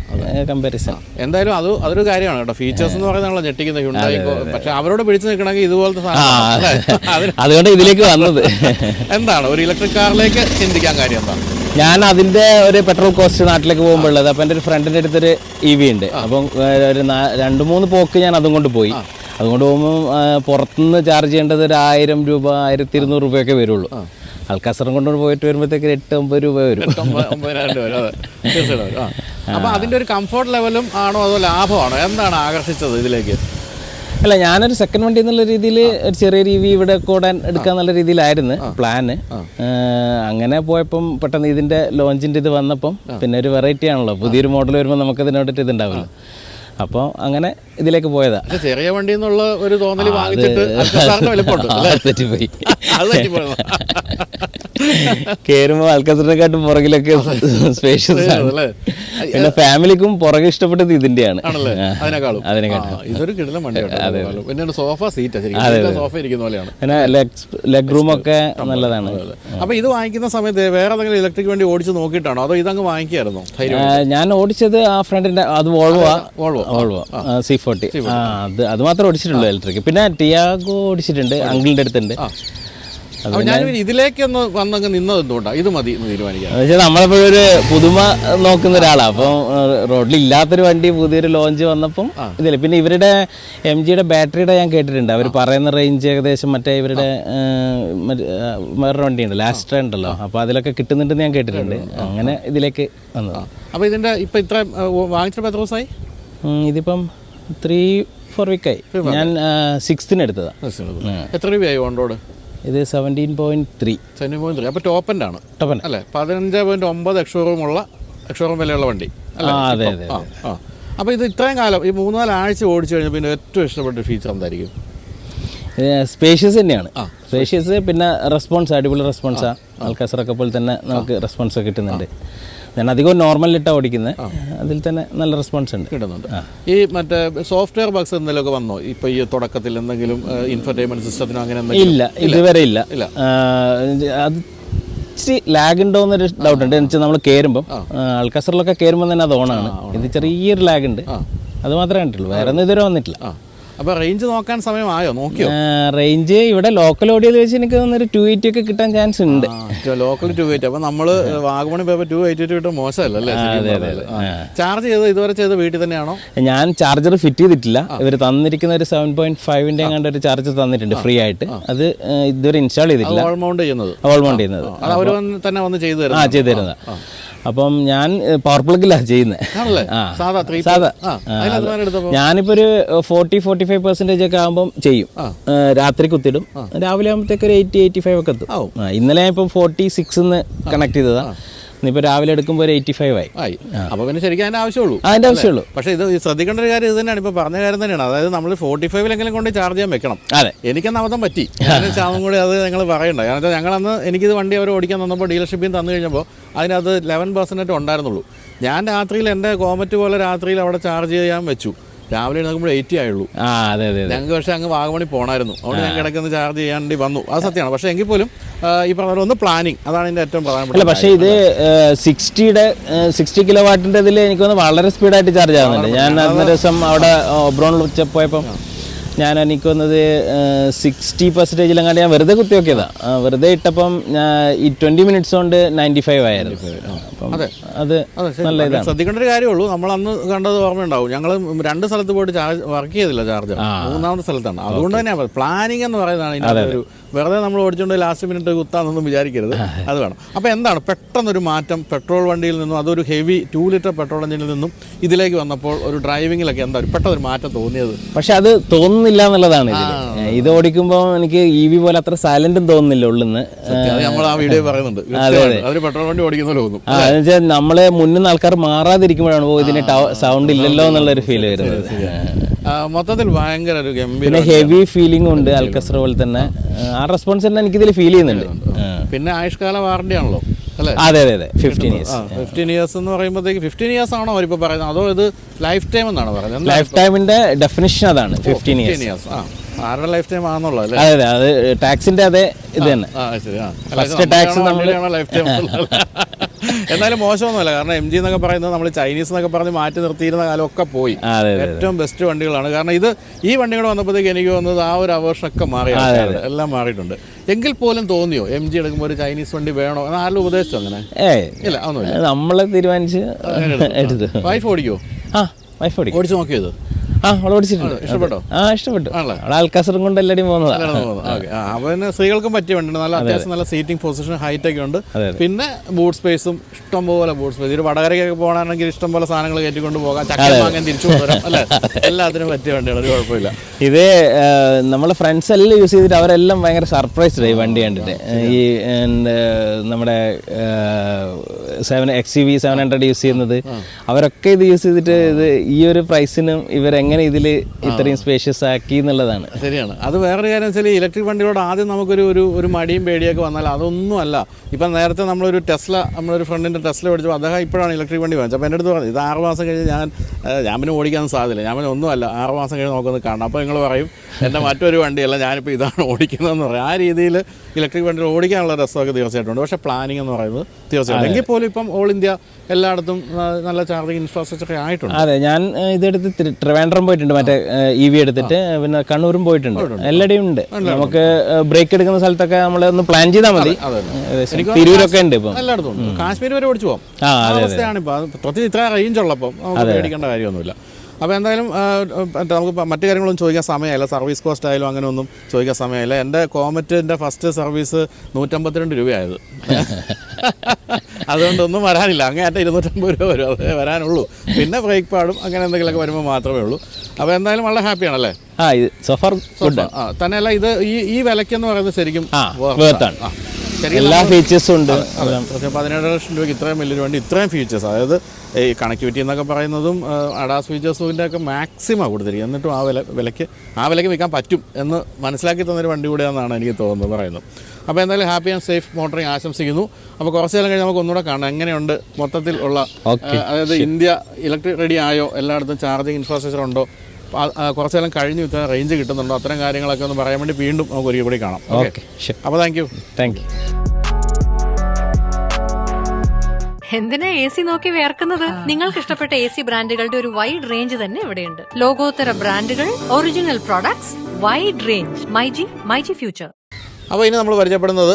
കമ്പാരിസൺ എന്തായാലും അത് അതൊരു കാര്യമാണ് കേട്ടോ. ഫീച്ചേഴ്സ് എന്ന് പറയുന്നത് നമ്മൾ ഞെട്ടിക്കുന്ന ഹ്യുണ്ടായി പക്ഷെ അവരോട് പിടിച്ചു നിൽക്കണമെങ്കിൽ ഇതുപോലത്തെ സാധനം അതുകൊണ്ട് ഇതിലേക്ക് വന്നത്. എന്താണ്? ഒരു ഇലക്ട്രിക് കാറിലേക്ക് ചിന്തിക്കാൻ കാര്യം എന്താണ്? ഞാൻ അതിന്റെ ഒരു പെട്രോൾ കോസ്റ്റ് നാട്ടിലേക്ക് പോകുമ്പോൾ ഉള്ളത് അപ്പം എന്റെ ഒരു ഫ്രണ്ടിന്റെ അടുത്തൊരു ഇ വി ഉണ്ട്. അപ്പം ഒരു രണ്ട് മൂന്ന് പോക്ക് ഞാൻ അതും കൊണ്ട് പോയി. അതുകൊണ്ട് പോകുമ്പോൾ പുറത്തുനിന്ന് ചാർജ് ചെയ്യേണ്ടത് ഒരു ആയിരം രൂപ ആയിരത്തി ഇരുന്നൂറ് രൂപയൊക്കെ വരുള്ളൂ. അൽക്കാസറും കൊണ്ട് പോയിട്ട് വരുമ്പോഴത്തേക്ക് എട്ട് ഒമ്പത് രൂപ വരും. അപ്പൊ അതിന്റെ ഒരു കംഫോർട്ട് ലെവലും ആണോ അതോ ലാഭമാണോ? എന്താണ് ആകർഷിച്ചത് ഇതിലേക്ക്? അല്ല ഞാനൊരു സെക്കൻഡ് വണ്ടി എന്നുള്ള രീതിയിൽ ഒരു ചെറിയ രീതി ഇവിടെ കൂടാൻ എടുക്കാൻ നല്ല രീതിയിലായിരുന്നു പ്ലാന് അങ്ങനെ പോയപ്പം പെട്ടെന്ന് ഇതിന്റെ ലോഞ്ചിന്റെ ഇത് വന്നപ്പം പിന്നെ ഒരു വെറൈറ്റി ആണല്ലോ. പുതിയൊരു മോഡൽ വരുമ്പോൾ നമുക്ക് ഇതിനോട്ടിട്ട് ഇതുണ്ടാവില്ല അപ്പോൾ അങ്ങനെ ഇതിലേക്ക് പോയതാ. ചെറിയ വണ്ടി എന്നുള്ള ഒരു തോന്നൽ വാങ്ങിച്ചിട്ട് കയറുമ്പോൾ അൽക്കസറിനെക്കാട്ടും പുറകിലൊക്കെ സ്പേഷ്യസ് ആണ്? പിന്നെ ഫാമിലിക്കും പുറകെ ഇഷ്ടപ്പെട്ടത് ഇതിന്റെയാണ്. അതിനേക്കാളും. ഇതൊരു കിടിലം വണ്ടി പിന്നെ സോഫ സീറ്റാ സോഫ ഇരിക്കുന്ന പോലെയാണ്. പിന്നെ ലെഗ് റൂം ഒക്കെ നല്ലതാണ്. അപ്പൊ ഇത് വാങ്ങിക്കുന്ന സമയത്ത് വേറെ ഏതെങ്കിലും ഇലക്ട്രിക് വണ്ടി ഓടിച്ച് നോക്കിയിട്ടാണോ? അതോ ഇതങ്ങ് വാങ്ങിക്കായിരുന്നു? ഞാൻ ഓടിച്ചത് ആ ഫ്രണ്ടിന്റെ അത് Volvo Volvo. Volvo C forty അത് മാത്രമേ ഓടിച്ചിട്ടുള്ളൂ ഇലക്ട്രിക് പിന്നെ ടിയാഗോ ഓടിച്ചിട്ടുണ്ട് അങ്കിളിന്റെ അടുത്തുണ്ട്. അപ്പൊ ഞാൻ ഇതിലേക്കൊന്ന് വന്നങ്ങ് നിന്നത് എന്തുകൊണ്ടാണ് ഇത് മതി എന്ന് തീരുമാനിക്കാൻ പക്ഷേ നമ്മളിപ്പോഴും ഒരു പുതുമ നോക്കുന്ന ഒരാളാണ് അപ്പം റോഡിൽ ഇല്ലാത്തൊരു വണ്ടി പുതിയൊരു ലോഞ്ച് വന്നപ്പം ഇതില്ല പിന്നെ ഇവരുടെ എം ജിയുടെ ബാറ്ററിയുടെ ഞാൻ കേട്ടിട്ടുണ്ട്. അവർ പറയുന്ന റേഞ്ച് ഏകദേശം മറ്റേ ഇവരുടെ ആ, വണ്ടി ഉണ്ട് വേറൊരു വണ്ടിയുണ്ട്. ലാസ്റ്റർ ഉണ്ടല്ലോ. അപ്പോൾ അതിലൊക്കെ കിട്ടുന്നുണ്ടെന്ന് ഞാൻ കേട്ടിട്ടുണ്ട്. അങ്ങനെ ഇതിലേക്ക് വന്നത്. അപ്പൊ ഇതിന്റെ ഇപ്പൊ ഇത്ര വാങ്ങിച്ചിട്ട് എത്ര ദിവസമായി? ഇതിപ്പം ത്രീ ഫോർ വീക്കായി ഞാൻ സിക്സ്തിന് എടുത്തതാണ് എത്ര രൂപയായി ഓൺ റോഡ് ഇത് seventeen point three seventeen point three അപ്പോൾ ടോപ്പ് എന്റെ ആണ്. ടോപ്പൻ അല്ലേ? പതിനഞ്ച് പോയിന്റ് ഒമ്പത് എക്ഷോറൂമുള്ള എക്ഷോറൂം വിലയുള്ള വണ്ടി. അല്ലേ? ആ അതെ അതെ ആ ആ. അപ്പോൾ ഇത് ഇത്രയും കാലം ഈ മൂന്നാൽ ആഴ്ച ഓടിച്ചു കഴിഞ്ഞാൽ പിന്നെ ഏറ്റവും ഇഷ്ടപ്പെട്ട ഫീച്ചർ എന്തായിരിക്കും? സ്പേഷ്യസ് തന്നെയാണ്. സ്പേഷ്യസ് പിന്നെ റെസ്പോൺസ് അടിപൊളി റെസ്പോൺസാണ് ആൾക്കാസറൊക്കെ പോലെ തന്നെ നമുക്ക് റെസ്പോൺസ് കിട്ടുന്നുണ്ട്. ഞാൻ അധികം നോർമലിട്ടാണ് ഓടിക്കുന്നത് അതിൽ തന്നെ നല്ല റെസ്പോൺസ് ഉണ്ട്. കിട്ടുന്നുണ്ട്. ഈ മറ്റേ സോഫ്റ്റ്വെയർ ബോക്സ് എന്തെങ്കിലുമൊക്കെ വന്നോ? ഇപ്പൊ ഈ തുടക്കത്തിൽ എന്തെങ്കിലും ഇൻഫർടൈൻമെന്റ് സിസ്റ്റത്തിനോ അങ്ങനെ ഇല്ല ഇതുവരെ ഇല്ല. അത് ഇച്ചിരി ലാഗ് ഉണ്ടോ. എന്നൊരു ഡൗട്ട് ഉണ്ട് എന്നുവെച്ചാൽ നമ്മൾ കയറുമ്പോൾ ആൾക്കാസറിലൊക്കെ കയറുമ്പോൾ തന്നെ അത് ഓണാണ് ഇത് ചെറിയൊരു ലാഗ് ഉണ്ട്. അത് മാത്രമേ കണ്ടിട്ടുള്ളൂ. വേറെ ഒന്നും ഇതുവരെ വന്നിട്ടില്ല. അപ്പോൾ റേഞ്ച് നോക്കാൻ സമയമായോ? നോക്കിയോ? റേഞ്ച് ഇവിടെ ലോക്കൽ ഓഡിയോയിൽ വെച്ച് എനിക്ക് തോന്നുന്നൊരു ടു എയ്റ്റി ഒക്കെ കിട്ടാൻ ചാൻസ് ഉണ്ട്. ലോക്കൽ ടു എയ്റ്റ് അപ്പോൾ നമ്മൾ വാഗമണി പോയപ്പോൾ ടു എയ്റ്റ് കിട്ടും മോശമല്ലേ ചാർജ് ചെയ്ത് ഇതുവരെ ചെയ്ത് വീട്ടിൽ തന്നെയാണോ? ഞാൻ ചാർജർ ഫിറ്റ് ചെയ്തിട്ടില്ല. ഇവർ തന്നിരിക്കുന്ന ഒരു സെവൻ പോയിന്റ് ഫൈവിന്റെ കണ്ട ഒരു ചാർജർ തന്നിട്ടുണ്ട് ഫ്രീ ആയിട്ട്. അത് ഇതുവരെ ഇൻസ്റ്റാൾ ചെയ്തിട്ടില്ല. വാൾ മൗണ്ട് ചെയ്യുന്നത്. ഓൾമൗണ്ട് മൗണ്ട് ചെയ്യുന്നത്. അത് അവർ തന്നെ വന്ന് ചെയ്തു ആ ചെയ്തു തരുന്നത്. അപ്പം ഞാൻ പവർ പ്ലഗിലാണ് ചെയ്യുന്നത്. സാധാ ഞാനിപ്പോ ഒരു ഫോർട്ടി ഫോർട്ടി ഫൈവ് പെർസെന്റേജ് ഒക്കെ ആകുമ്പോൾ ചെയ്യും. രാത്രി കുത്തിടും. രാവിലെ ആകുമ്പോഴത്തേക്ക് ഒരു എയ്റ്റി എയ്റ്റി ഫൈവ് ഒക്കെ എത്തും. ഇന്നലെ ഞാൻ ഇപ്പം ഫോർട്ടി സിക്സ് കണക്ട് ചെയ്തതാ. ഇന്നിപ്പോ രാവിലെ എടുക്കുമ്പോൾ ഒരു എയ്റ്റി ഫൈവ് ആയി. അപ്പൊ പിന്നെ ശരിക്കും അതിന്റെ ആവശ്യമുള്ളൂ. അതിന്റെ ആവശ്യമുള്ളൂ. പക്ഷേ ഇത് ശ്രദ്ധിക്കേണ്ട ഒരു കാര്യം ഇത് തന്നെയാണ്. ഇപ്പൊ പറഞ്ഞ കാര്യം തന്നെയാണ്. അതായത് നമ്മൾ ഫോർട്ടി ഫൈവിലെങ്കിലും കൊണ്ട് ചാർജ് ചെയ്യാൻ വെക്കണം. അതെ. എനിക്കന്ന് അബദ്ധം പറ്റി. ഞാൻ ചാവും കൂടി അത് ഞങ്ങൾ പറയണ്ട. കാരണം വെച്ചാൽ ഞങ്ങളന്ന് എനിക്കിത് വണ്ടി അവർ ഓടിക്കാൻ തന്നപ്പോൾ ഡീലർഷിപ്പിൽ നിന്ന് തന്നു കഴിഞ്ഞപ്പോൾ അതിനകത്ത് ലെവൻ പെർസെന്റേറ്റ് ഉണ്ടായിരുന്നുള്ളൂ. ഞാൻ രാത്രിയിൽ എന്റെ കോമറ്റ് പോലെ രാത്രിയിൽ അവിടെ ചാർജ് ചെയ്യാൻ വെച്ചു. രാവിലെ എഴുന്നേൽക്കുമ്പോൾ എയ്റ്റി ആയുള്ളൂ. ആ അതെ അതെ ഞങ്ങൾക്ക് പക്ഷേ അങ്ങ് വാഗമണി പോകണമായിരുന്നു അതുകൊണ്ട് ഞാൻ കിടക്കുന്ന ചാർജ് ചെയ്യാണ്ടി വന്നു. അത് സത്യമാണ്. പക്ഷേ എങ്കിൽ പോലും ഈ പറഞ്ഞ ഒന്ന് പ്ലാനിങ് അതാണ് ഇതിന്റെ ഏറ്റവും പ്രധാനപ്പെട്ട പക്ഷേ ഇത് സിക്സ്റ്റിയുടെ സിക്സ്റ്റി കിലോ വാട്ടിന്റെ ഇതിൽ എനിക്ക് തോന്നുന്നു വളരെ സ്പീഡായിട്ട് ചാർജ് ആകുന്നുണ്ട് ഞാൻ അന്നൊരു ദിവസം അവിടെ ഒബ്രോണിൽ ഉച്ച പോയപ്പം ഞാൻ എനിക്ക് വന്നത് സിക്സ്റ്റി പെർസെന്റേജിലെങ്ങാണ്ട് ഞാൻ വെറുതെ കുത്തി നോക്കിയതാണ് വെറുതെ ഇട്ടപ്പം ഞാൻ ഈ ട്വന്റി മിനിറ്റ്സ് കൊണ്ട് നയന്റി ഫൈവ് ആയിരുന്നു. അപ്പം അതെ. അത്. നല്ല ഇതാണ്. ശ്രദ്ധിക്കേണ്ട ഒരു കാര്യമുള്ളൂ. നമ്മൾ അന്ന് കണ്ടത് ഓർമ്മയുണ്ടാവും. ഞങ്ങൾ രണ്ട് സ്ഥലത്ത് പോയിട്ട് ചാർജ് വർക്ക് ചെയ്തില്ല ചാർജ്. മൂന്നാമത്തെ സ്ഥലത്താണ്. അതുകൊണ്ട് തന്നെയാണ് പ്ലാനിങ് എന്ന് പറയുന്നതാണ് ഇതിന്റെ ഒരു വെറുതെ നമ്മൾ ഓടിച്ചുകൊണ്ട് ലാസ്റ്റ് മിനിറ്റ് കുത്താന്നൊന്നും വിചാരിക്കരുത്. അത്. വേണം. അപ്പോൾ എന്താണ്? പെട്ടെന്നൊരു മാറ്റം. പെട്രോൾ വണ്ടിയിൽ നിന്നും അതൊരു ഹെവി ടു ലിറ്റർ പെട്രോൾ എഞ്ചിനിൽ നിന്നും ഇതിലേക്ക് വന്നപ്പോൾ ഒരു ഡ്രൈവിങ്ങിലൊക്കെ എന്താ ഒരു പെട്ടെന്നൊരു മാറ്റം തോന്നിയത്? പക്ഷേ അത് തോന്നുന്നില്ല. തോന്നുന്നില്ല എന്നുള്ളതാണ് ഇതിൽ ഇത് ഓടിക്കുമ്പോൾ എനിക്ക് ഇ വി പോലെ അത്ര സൈലന്റും തോന്നുന്നില്ല ഉള്ളിന്ന് നമ്മൾ ആ വീഡിയോ പറയുന്നുണ്ട്. പെട്രോൾ വണ്ടി നമ്മളെ മുന്നിൽ നിന്ന് ആൾക്കാർ മാറാതിരിക്കുമ്പോഴാണ് ഓ ഇതിന് സൗണ്ട് ഇല്ലല്ലോ എന്നുള്ളൊരു ഫീൽ വരുന്നത്. മൊത്തത്തിൽ ഭയങ്കര ഒരു ഗംഭീര പിന്നെ ഹെവി ഫീലിംഗ് ഉണ്ട് അൽക്കസ്ര പോലെ തന്നെ. ആ. റെസ്പോൺസ് തന്നെ എനിക്കിതിൽ ഫീൽ ചെയ്യുന്നുണ്ട്. പിന്നെ ആയുഷ്കാല വാറണ്ടി ആണല്ലോ. അല്ലേ? അതെ അതെ അതെ. ഫിഫ്റ്റീൻ ഇയേഴ്സ് ഫിഫ്റ്റീൻ ഇയേഴ്സ് എന്ന് പറയുമ്പോഴത്തേക്ക് ഫിഫ്റ്റീൻ ഇയേഴ്സ് ആണോ അവരിപ്പോൾ പറയുന്നത്? അതോ ഇത് ലൈഫ് ടൈം എന്നാണ് പറയുന്നത്? ലൈഫ് ടൈമിന്റെ ഡെഫിനിഷൻ അതാണ് ഫിഫ്റ്റീൻ ഇയേഴ്സ് ആ ആരുടെ ലൈഫ് ടൈം ആണെന്നുള്ളത് അല്ലേ? അതെ അതെ അത് ടാക്സിന്റെ അതേ ഇത് തന്നെ. First tax നമ്മൾ ലൈഫ് ടൈം എന്നാലും മോശമൊന്നുമല്ല. കാരണം എം ജി എന്നൊക്കെ പറയുന്നത് നമ്മൾ ചൈനീസ് എന്നൊക്കെ പറഞ്ഞ് മാറ്റി നിർത്തിയിരുന്ന കാലമൊക്കെ പോയി. ഏറ്റവും ബെസ്റ്റ് വണ്ടികളാണ്. കാരണം ഇത് ഈ വണ്ടികൾ വന്നപ്പോഴത്തേക്ക് എനിക്ക് തോന്നുന്നത് ആ ഒരു അവേഷനൊക്കെ മാറി. എല്ലാം മാറിയിട്ടുണ്ട്. എങ്കിൽ പോലും തോന്നിയോ എം ജി എടുക്കുമ്പോൾ ഒരു ചൈനീസ് വണ്ടി വേണോ? എന്ന് ആരും ഉപദേശിച്ചു അങ്ങനെ? ഇല്ല ഒന്നുമില്ല. നമ്മളെ തീരുമാനിച്ച് വൈഫ് ഓടിക്കോ ആ വൈഫ് ഓടിക്കും. ഓടിച്ചു നോക്കിയത് ആ ഇഷ്ടപ്പെട്ടോ? ആ ഇഷ്ടപ്പെട്ടു. ആണല്ലേ? അവളെ അൽക്കാസറും കൊണ്ട് എല്ലാവരും പോകുന്നതാ. ഓക്കെ. അവന് സ്ത്രീകൾക്കും പറ്റിയ നല്ല അത്യാവശ്യം നല്ല സീറ്റിംഗ് പൊസിഷൻ ഹൈറ്റ് ഒക്കെ ഉണ്ട്. പിന്നെ ബൂട്ട് സ്പേസും ഇഷ്ടം പോലെ ബൂട്ട് സ്പേസ് ഒരു വടകരയ്ക്കൊക്കെ പോകണമെങ്കിൽ ഇഷ്ടംപോലെ സാധനങ്ങൾ കയറ്റിക്കൊണ്ട് പോകാം. ചക്ക വാങ്ങാൻ തിരിച്ചു കൊണ്ടുവരാം അല്ലേ? എല്ലാത്തിനും പറ്റിയ വണ്ടിയാണ് ഒരു കുഴപ്പമില്ല. ഇത് നമ്മളെ ഫ്രണ്ട്സ് എല്ലാം യൂസ് ചെയ്തിട്ട് അവരെല്ലാം ഭയങ്കര സർപ്രൈസ്ഡ് ഈ വണ്ടി കണ്ടിട്ട്. ഈ നമ്മുടെ seven X U V seven hundred use ചെയ്യുന്നത്. അവരൊക്കെ ഇത് യൂസ് ചെയ്തിട്ട് ഇത് ഈ ഒരു പ്രൈസിനും ഇവരെങ്ങനെ ഇതിൽ ഇത്രയും സ്പേഷ്യസ് ആക്കി എന്നുള്ളതാണ്. ശരിയാണ്. അത് വേറൊരു കാര്യം വെച്ചാൽ ഇലക്ട്രിക് വണ്ടികളോട് ആദ്യം നമുക്കൊരു ഒരു ഒരു മടിയും പേടിയൊക്കെ വന്നാൽ അതൊന്നും അല്ല. ഇപ്പം നേരത്തെ നമ്മളൊരു ടെസ്ല നമ്മളൊരു ഫ്രണ്ടിന്റെ ടെസ്ല ഓടിച്ചപ്പോൾ അദ്ദേഹം ഇപ്പോഴാണ് ഇലക്ട്രിക് വണ്ടി വാങ്ങിച്ചത്. അപ്പോൾ എന്റെ അടുത്ത് പറഞ്ഞു ഇത് ആറ് മാസം കഴിഞ്ഞ് ഞാൻ ഞാൻ പിന്നെ ഓടിക്കാൻ സാധ്യതയില്ല. ഞാൻ പിന്നെ ഒന്നുമല്ല ആറ് മാസം കഴിഞ്ഞ് നോക്കുന്നത് കാണണം. അപ്പോൾ നിങ്ങൾ പറയും എന്റെ മറ്റൊരു വണ്ടിയല്ല ഞാനിപ്പോൾ ഇതാണ് ഓടിക്കുന്നതെന്ന് പറയും. ആ രീതിയിൽ ഇലക്ട്രിക് വണ്ടികൾ ഓടിക്കാനുള്ള രസമൊക്കെ തീർച്ചയായിട്ടും ഉണ്ട് പക്ഷേ പ്ലാനിങ് എന്ന് പറയുന്നത് തീർച്ചയായിട്ടും. എങ്കിൽ പോലും ഇപ്പം ഓൾ ഇന്ത്യ എല്ലായിടത്തും നല്ല ചാർജിങ് ഇൻഫ്രാസ്ട്രക്ചർ ഒക്കെ ആയിട്ടുണ്ട്. അതെ ഞാൻ ഇതെടുത്ത് ട്രിവാൻഡ്രം പോയിട്ടുണ്ട് മറ്റേ ഇ വി എടുത്തിട്ട് പിന്നെ കണ്ണൂരും പോയിട്ടുണ്ട്. എല്ലായിടെയും ഉണ്ട്. നമുക്ക് ബ്രേക്ക് എടുക്കുന്ന സ്ഥലത്തൊക്കെ നമ്മൾ ഒന്ന് പ്ലാൻ ചെയ്താൽ മതി. തിരൂരൊക്കെ ഉണ്ട് ഇപ്പം. എല്ലായിടത്തും കാശ്മീർ വരെ ഓടിച്ചു പോകാം അവസ്ഥയാണ് പ്രത്യേകിച്ച് ഇത്ര റേഞ്ച് ഉള്ളപ്പോൾ പേടിക്കേണ്ട കാര്യമൊന്നുമില്ല. അപ്പോൾ എന്തായാലും നമുക്ക് മറ്റു കാര്യങ്ങളൊന്നും ചോദിക്കാൻ സമയമില്ല സർവീസ് കോസ്റ്റ് ആയാലും അങ്ങനെ ഒന്നും ചോദിക്കാൻ സമയമില്ല എന്റെ കോമറ്റിന്റെ ഫസ്റ്റ് സർവീസ് നൂറ്റമ്പത്തിരണ്ട് രൂപയായത്. അതുകൊണ്ടൊന്നും വരാനില്ല. അങ്ങനെ അങ്ങേറ്റ ഇരുന്നൂറ്റമ്പത് രൂപ വരും. അതേ വരാനുള്ളൂ. പിന്നെ ബ്രേക്ക് പാടും. അങ്ങനെ എന്തെങ്കിലുമൊക്കെ വരുമ്പോൾ മാത്രമേ ഉള്ളൂ. അപ്പോൾ എന്തായാലും വളരെ ഹാപ്പിയാണല്ലേ? ആ ഇത് സഫർ ആ തന്നെയല്ല ഇത് ഈ ഈ വിലക്കെന്ന് പറയുന്നത് ശരിക്കും വേർത്താണ് എല്ലാ ഫീച്ചേഴ്സും ഉണ്ട്. പക്ഷേ പതിനേഴ് ലക്ഷം രൂപയ്ക്ക് ഇത്രയും വലിയൊരു വേണ്ടി ഇത്രയും ഫീച്ചേഴ്സ് അതായത് ഈ കണക്ടിവിറ്റി എന്നൊക്കെ പറയുന്നതും അഡാസ് ഫീച്ചേഴ്സിന്റെ ഒക്കെ മാക്സിമം കൊടുത്തിരിക്കും. എന്നിട്ടും ആ വില വിലയ്ക്ക് ആ വിലയ്ക്ക് വിൽക്കാൻ പറ്റും എന്ന് മനസ്സിലാക്കി തന്നൊരു വണ്ടി കൂടെയാണെന്നാണ് എനിക്ക് തോന്നുന്നത് പറയുന്നത്. അപ്പോൾ എന്തായാലും ഹാപ്പി ആൻഡ് സേഫ് മോട്ടറിങ് ആശംസിക്കുന്നു. അപ്പോൾ കുറച്ച് കാലം കഴിഞ്ഞ് നമുക്ക് ഒന്നുകൂടെ കാണാം. എങ്ങനെയുണ്ട് മൊത്തത്തിൽ ഉള്ള അതായത് ഇന്ത്യ ഇലക്ട്രിക് റെഡി ആയോ? എല്ലായിടത്തും ചാർജിങ് ഇൻഫ്രാസ്ട്രക്ചർ ഉണ്ടോ? കുറച്ച് നേരം കഴിഞ്ഞു ഇത്ര റേഞ്ച് കിട്ടുന്നുണ്ടോ. അത്തരം കാര്യങ്ങളൊക്കെ ഒന്ന് പറയാൻ വേണ്ടി വീണ്ടും നമുക്ക് ഒരിക്കൽ കൂടി കാണാം. ഓക്കെ അപ്പോൾ താങ്ക് യു താങ്ക് യു എന്തിനാ എ സി നോക്കി വേർക്കുന്നത്? നിങ്ങൾക്ക് ഇഷ്ടപ്പെട്ട എ സി ബ്രാൻഡുകളുടെ ഒരു വൈഡ് റേഞ്ച് തന്നെ ഇവിടെയുണ്ട്. ലോകോത്തര ബ്രാൻഡുകൾ original products wide range myG myG future അപ്പോൾ ഇനി നമ്മൾ പരിചയപ്പെടുന്നത്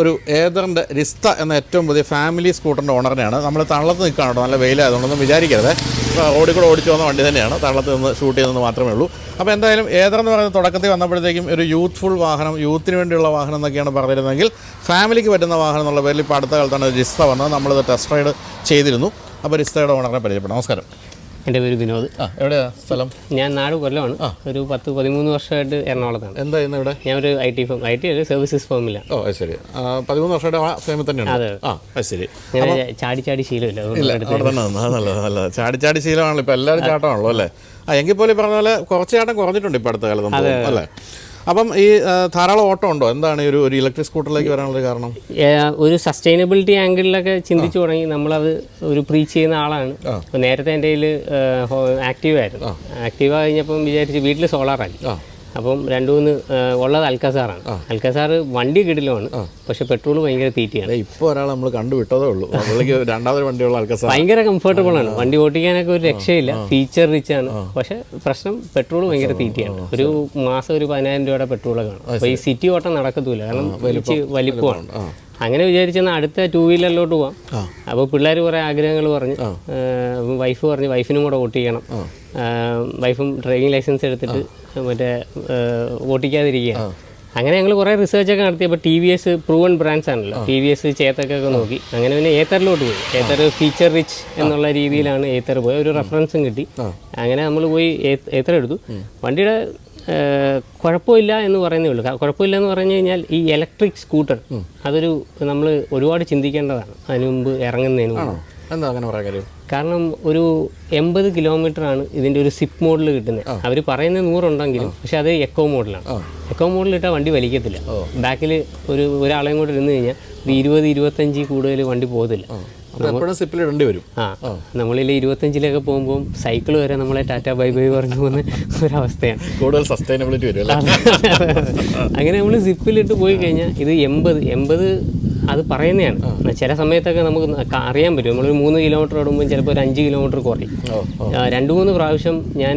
ഒരു ഏതറിന്റെ രിസ്ത എന്ന ഏറ്റവും പുതിയ ഫാമിലി സ്കൂട്ടറിന്റെ ഓണറിനെയാണ് നമ്മൾ തള്ളത്ത് നിൽക്കുകയാണ് കേട്ടോ. നല്ല വെയിലായതുകൊണ്ടൊന്നും വിചാരിക്കരുത്. റോഡിൽ കൂടെ ഓടിച്ചു വന്ന വണ്ടി തന്നെയാണ്. തള്ളത്ത് നിന്ന് ഷൂട്ട് ചെയ്തെന്ന് മാത്രമേ ഉള്ളൂ. അപ്പോൾ എന്തായാലും ഏതെന്ന് പറയുന്ന തുടക്കത്തിൽ വന്നപ്പോഴത്തേക്കും ഒരു യൂത്ത്ഫുൾ വാഹനം യൂത്തിന് വേണ്ടിയുള്ള വാഹനം എന്നൊക്കെയാണ് പറഞ്ഞിരുന്നെങ്കിൽ ഫാമിലിക്ക് പറ്റുന്ന വാഹനം എന്നുള്ള പേരിൽ ഇപ്പോൾ അടുത്ത കാലത്താണ് ഒരു റിസ്ത വന്നത്. നമ്മളിത് ടെസ്റ്റ് റൈഡ് ചെയ്തിരുന്നു. അപ്പോൾ രിസ്തയുടെ ഓണറെ പരിചയപ്പെടാം. നമസ്കാരം. എന്റെ പേര് വിനോദ്. ആ എവിടെയാണ് സ്ഥലം? ഞാൻ നാട് കൊല്ലമാണ്. ഒരു പത്ത് പതിമൂന്ന് വർഷമായിട്ട് എറണാകുളത്താണ്. എന്താ ഇന്ന് ഇവിടെ? ഞാൻ ഒരു I T firm I T ഒരു സർവീസസ് ഫേമിലാണ് ഓ ശരി. പതിമൂന്ന് വർഷമായിട്ട് ആ ഫേമിൽ തന്നെയാണ്. അതെ. ആ ശരി. ഞാൻ ചാടി ചാടി ശീലമില്ല. നല്ലത് ചാടി ചാടി ശീലമാണല്ലോ ഇപ്പൊ എല്ലാവരും ചാട്ടമാണല്ലോ അല്ലേ? ആ എങ്കിൽ പോലും പറഞ്ഞ പോലെ കുറച്ച് ചാട്ടം കുറഞ്ഞിട്ടുണ്ട് ഇപ്പൊ അടുത്ത കാലത്ത് അല്ലേ? അപ്പം ഈ ധാരാളം ഓട്ടം ഉണ്ടോ? എന്താണ് ഒരു ഒരു ഇലക്ട്രിക് സ്കൂട്ടറിലേക്ക് വരാനുള്ള കാരണം? ഒരു സസ്റ്റൈനബിലിറ്റി ആംഗിളിലൊക്കെ ചിന്തിച്ചു തുടങ്ങി നമ്മളത് ഒരു പ്രീച്ച് ചെയ്യുന്ന ആളാണ്. അപ്പോൾ നേരത്തെ എന്റെ കയ്യിൽ ആക്റ്റീവ് ആയിരുന്നു. ആക്റ്റീവ് കഴിഞ്ഞപ്പം വിചാരിച്ച് വീട്ടിൽ സോളാറാക്കി അപ്പം രണ്ട് മൂന്ന് ഉള്ളത് അൽക്കസാറാണ് അൽക്കസാർ വണ്ടി കിടിലുമാണ് പക്ഷെ പെട്രോൾ ഭയങ്കര തീറ്റയാണ്. ഇപ്പോൾ ഒരാൾ നമ്മൾ കണ്ടുവിട്ടതേ ഉള്ളൂ. രണ്ടാമതൊരു വണ്ടിയുള്ള അൽക്കസാർ ഭയങ്കര കംഫർട്ടബിൾ ആണ്. വണ്ടി ഓട്ടിക്കാനൊക്കെ ഒരു രക്ഷയില്ല. ഫീച്ചർ റിച്ച് ആണ്. പക്ഷെ പ്രശ്നം പെട്രോൾ ഭയങ്കര തീറ്റയാണ്. ഒരു മാസം ഒരു പതിനായിരം രൂപയുടെ പെട്രോളൊക്കെ കാണും. അപ്പോൾ ഈ സിറ്റി ഓട്ടം നടക്കത്തില്ല കാരണം വലിച്ച് വലിപ്പമാണ്. അങ്ങനെ വിചാരിച്ചെന്നാൽ അടുത്ത ടൂ വീലറിലോട്ട് പോവാം. അപ്പോൾ പിള്ളേർ കുറേ ആഗ്രഹങ്ങൾ പറഞ്ഞു. വൈഫ് പറഞ്ഞു വൈഫിനും കൂടെ ഓട്ടിക്കണം. വൈഫും ഡ്രൈവിംഗ് ലൈസൻസ് എടുത്തിട്ട് മറ്റേ ഓട്ടിക്കാതിരിക്കുക അങ്ങനെ ഞങ്ങൾ കുറേ റിസർച്ച് ഒക്കെ നടത്തി. അപ്പോൾ T V S proven brands ആണല്ലോ. ടി വി എസ് ചേത്തക്കൊക്കെ നോക്കി. അങ്ങനെ പിന്നെ ഏത്തറിലോട്ട് പോയി. ഏത്തർ ഫീച്ചർ റിച്ച് എന്നുള്ള രീതിയിലാണ് ഏത്തർ പോയി. ഒരു റെഫറൻസും കിട്ടി. അങ്ങനെ നമ്മൾ പോയി ഏത്തർ എടുത്തു വണ്ടിയുടെ കുഴപ്പമില്ല എന്ന് പറയുന്നേ ഉള്ളൂ. കുഴപ്പമില്ല എന്ന് പറഞ്ഞു കഴിഞ്ഞാൽ ഈ ഇലക്ട്രിക് സ്കൂട്ടർ അതൊരു നമ്മൾ ഒരുപാട് ചിന്തിക്കേണ്ടതാണ്. അതിനു മുമ്പ് ഇറങ്ങുന്നതിന് മുമ്പ്. എന്താ അങ്ങനെ പറയാൻ കാര്യം? കാരണം ഒരു എൺപത് കിലോമീറ്റർ ആണ് ഇതിന്റെ ഒരു സിപ്പ് മോഡൽ കിട്ടുന്നത് അവർ പറയുന്നത് നൂറുണ്ടെങ്കിലും പക്ഷെ അത് എക്കോ മോഡലാണ്. എക്കോ മോഡൽ ഇട്ടാൽ വണ്ടി വലിക്കത്തില്ല. ബാക്കിൽ ഒരു ഒരാളെയും കൂടെ ഇരുന്ന് കഴിഞ്ഞാൽ ഒരു ഇരുപത് ഇരുപത്തഞ്ച് കൂടുതൽ വണ്ടി പോകത്തില്ല. സിപ്പിൽ ഇടേണ്ടി വരും. ആ. നമ്മളിൽ ഇരുപത്തഞ്ചിലൊക്കെ പോകുമ്പോൾ സൈക്കിൾ വരെ നമ്മളെ ടാറ്റ ബൈ ബൈ പറഞ്ഞു പോകുന്ന ഒരവസ്ഥയാണ്. കൂടുതൽ സസ്റ്റൈനബിലിറ്റി വരും അങ്ങനെ നമ്മൾ സിപ്പിലിട്ട് പോയി കഴിഞ്ഞാൽ ഇത് എൺപത് എൺപത് അത് പറയുന്നതാണ്. ചില സമയത്തൊക്കെ നമുക്ക് അറിയാൻ പറ്റും. നമ്മളൊരു മൂന്ന് കിലോമീറ്റർ ഓടുമ്പോൾ ചിലപ്പോൾ ഒരു അഞ്ച് കിലോമീറ്റർ കുറയും. രണ്ട് മൂന്ന് പ്രാവശ്യം ഞാൻ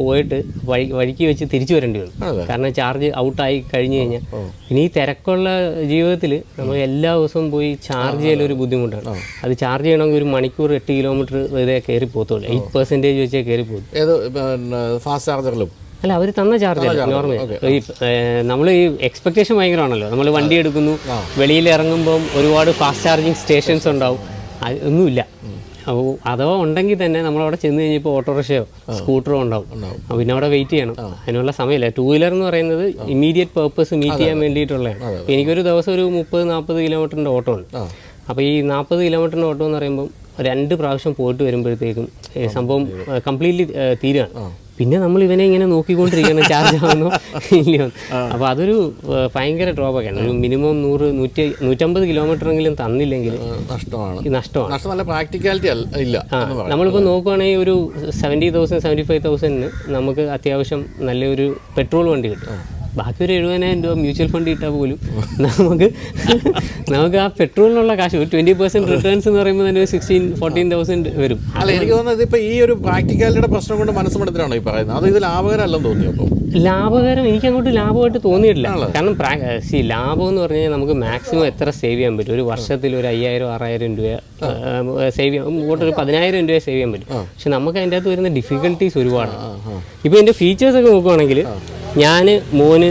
പോയിട്ട് വഴി വഴിക്ക് വെച്ച് തിരിച്ചു വരേണ്ടി വന്നു. കാരണം ചാർജ് ഔട്ടായി കഴിഞ്ഞു കഴിഞ്ഞാൽ ഇനി ഈ തിരക്കുള്ള ജീവിതത്തിൽ നമ്മൾ എല്ലാ ദിവസവും പോയി ചാർജ് ചെയ്യലൊരു ഒരു ബുദ്ധിമുട്ടാണ്. അത് ചാർജ് ചെയ്യണമെങ്കിൽ ഒരു മണിക്കൂർ എട്ട് കിലോമീറ്റർ ഇതേ കയറി പോകത്തുള്ളൂ. എയ്റ്റ് പെർസെന്റേജ് വെച്ചേ കയറി പോകും ഫാസ്റ്റ് ചാർജറിലും? അല്ല അവർ തന്ന ചാർജ് നോർമൽ ഈ നമ്മൾ ഈ എക്സ്പെക്ടേഷൻ ഭയങ്കരമാണല്ലോ. നമ്മൾ വണ്ടി എടുക്കുന്നു വെളിയിൽ ഇറങ്ങുമ്പം ഒരുപാട് ഫാസ്റ്റ് ചാർജിങ് സ്റ്റേഷൻസ് ഉണ്ടാവും. ഒന്നുമില്ല. അപ്പോൾ അഥവാ ഉണ്ടെങ്കിൽ തന്നെ നമ്മളവിടെ ചെന്ന് കഴിഞ്ഞപ്പോൾ ഓട്ടോറിക്ഷയോ സ്കൂട്ടറോ ഉണ്ടാവും. പിന്നെ അവിടെ വെയിറ്റ് ചെയ്യണം. അതിനുള്ള സമയമില്ല. ടൂ വീലർ എന്ന് പറയുന്നത് ഇമ്മീഡിയറ്റ് പേർപ്പസ് മീറ്റ് ചെയ്യാൻ വേണ്ടിയിട്ടുള്ളതാണ്. എനിക്കൊരു ദിവസം ഒരു മുപ്പത് നാൽപ്പത് കിലോമീറ്ററിന്റെ ഓട്ടോ ഉണ്ട്. അപ്പോൾ ഈ നാൽപ്പത് കിലോമീറ്ററിന്റെ ഓട്ടോ എന്ന് പറയുമ്പോൾ രണ്ട് പ്രാവശ്യം പോയിട്ട് വരുമ്പോഴത്തേക്കും സംഭവം കംപ്ലീറ്റ്ലി തീരുകയാണ് പിന്നെ നമ്മൾ ഇവനെ ഇങ്ങനെ നോക്കിക്കൊണ്ടിരിക്കണം ചാർജ് ആവുന്നു. ഇല്ലയോ അപ്പോൾ അതൊരു ഭയങ്കര ഡ്രോബാക്കാണ് ഒരു മിനിമം നൂറ് നൂറ്റി നൂറ്റമ്പത് കിലോമീറ്ററെങ്കിലും തന്നില്ലെങ്കിൽ നഷ്ടമാണ്. നഷ്ടമാണ്. നഷ്ടം നല്ല പ്രാക്ടിക്കാലിറ്റി ഇല്ല. നമ്മളിപ്പോൾ നോക്കുവാണെങ്കിൽ ഒരു സെവന്റി തൗസൻഡ് സെവന്റി ഫൈവ് തൗസൻഡിന് നമുക്ക് അത്യാവശ്യം നല്ലൊരു പെട്രോൾ വണ്ടി കിട്ടും. ബാക്കി ഒരു എഴുപതിനായിരം രൂപ മ്യൂച്വൽ ഫണ്ട് ഇട്ടാൽ പോലും. നമുക്ക് നമുക്ക് ആ പെട്രോളിനുള്ള കാശ് ഒരു ട്വന്റി പെർസെന്റ് റിട്ടേൺസ് എന്ന് പറയുമ്പോൾ തന്നെ സിക്സ്റ്റീൻ ഫോർട്ടീൻ തൗസൻഡ് വരും. അല്ല എനിക്ക് തോന്നുന്നത് ഇപ്പൊ ഈ ഒരു പ്രാക്ടിക്കാലിറ്റിയുടെ പ്രശ്നം കൊണ്ട് മനസ്സുമെടുത്തിട്ടാണോ ഈ പറയുന്നത്? അത് ഇത് ലാഭകരമല്ലെന്ന് തോന്നി അപ്പോൾ ലാഭകരം എനിക്ക് അങ്ങോട്ട് ലാഭമായിട്ട് തോന്നിയിട്ടില്ല. കാരണം സി ലാഭം എന്ന് പറഞ്ഞു കഴിഞ്ഞാൽ നമുക്ക് മാക്സിമം എത്ര സേവ് ചെയ്യാൻ പറ്റും? ഒരു വർഷത്തിൽ ഒരു അയ്യായിരം ആറായിരം രൂപ സേവ് ചെയ്യാം ഒരു പതിനായിരം രൂപ സേവ് ചെയ്യാൻ പറ്റും. പക്ഷെ നമുക്ക് അതിന്റെ അകത്ത് വരുന്ന ഡിഫിക്കൽട്ടീസ് ഒരുപാടാണ്. ഇപ്പോൾ ഇതിന്റെ ഫീച്ചേഴ്സ് ഒക്കെ നോക്കുവാണെങ്കിൽ ഞാൻ മോന്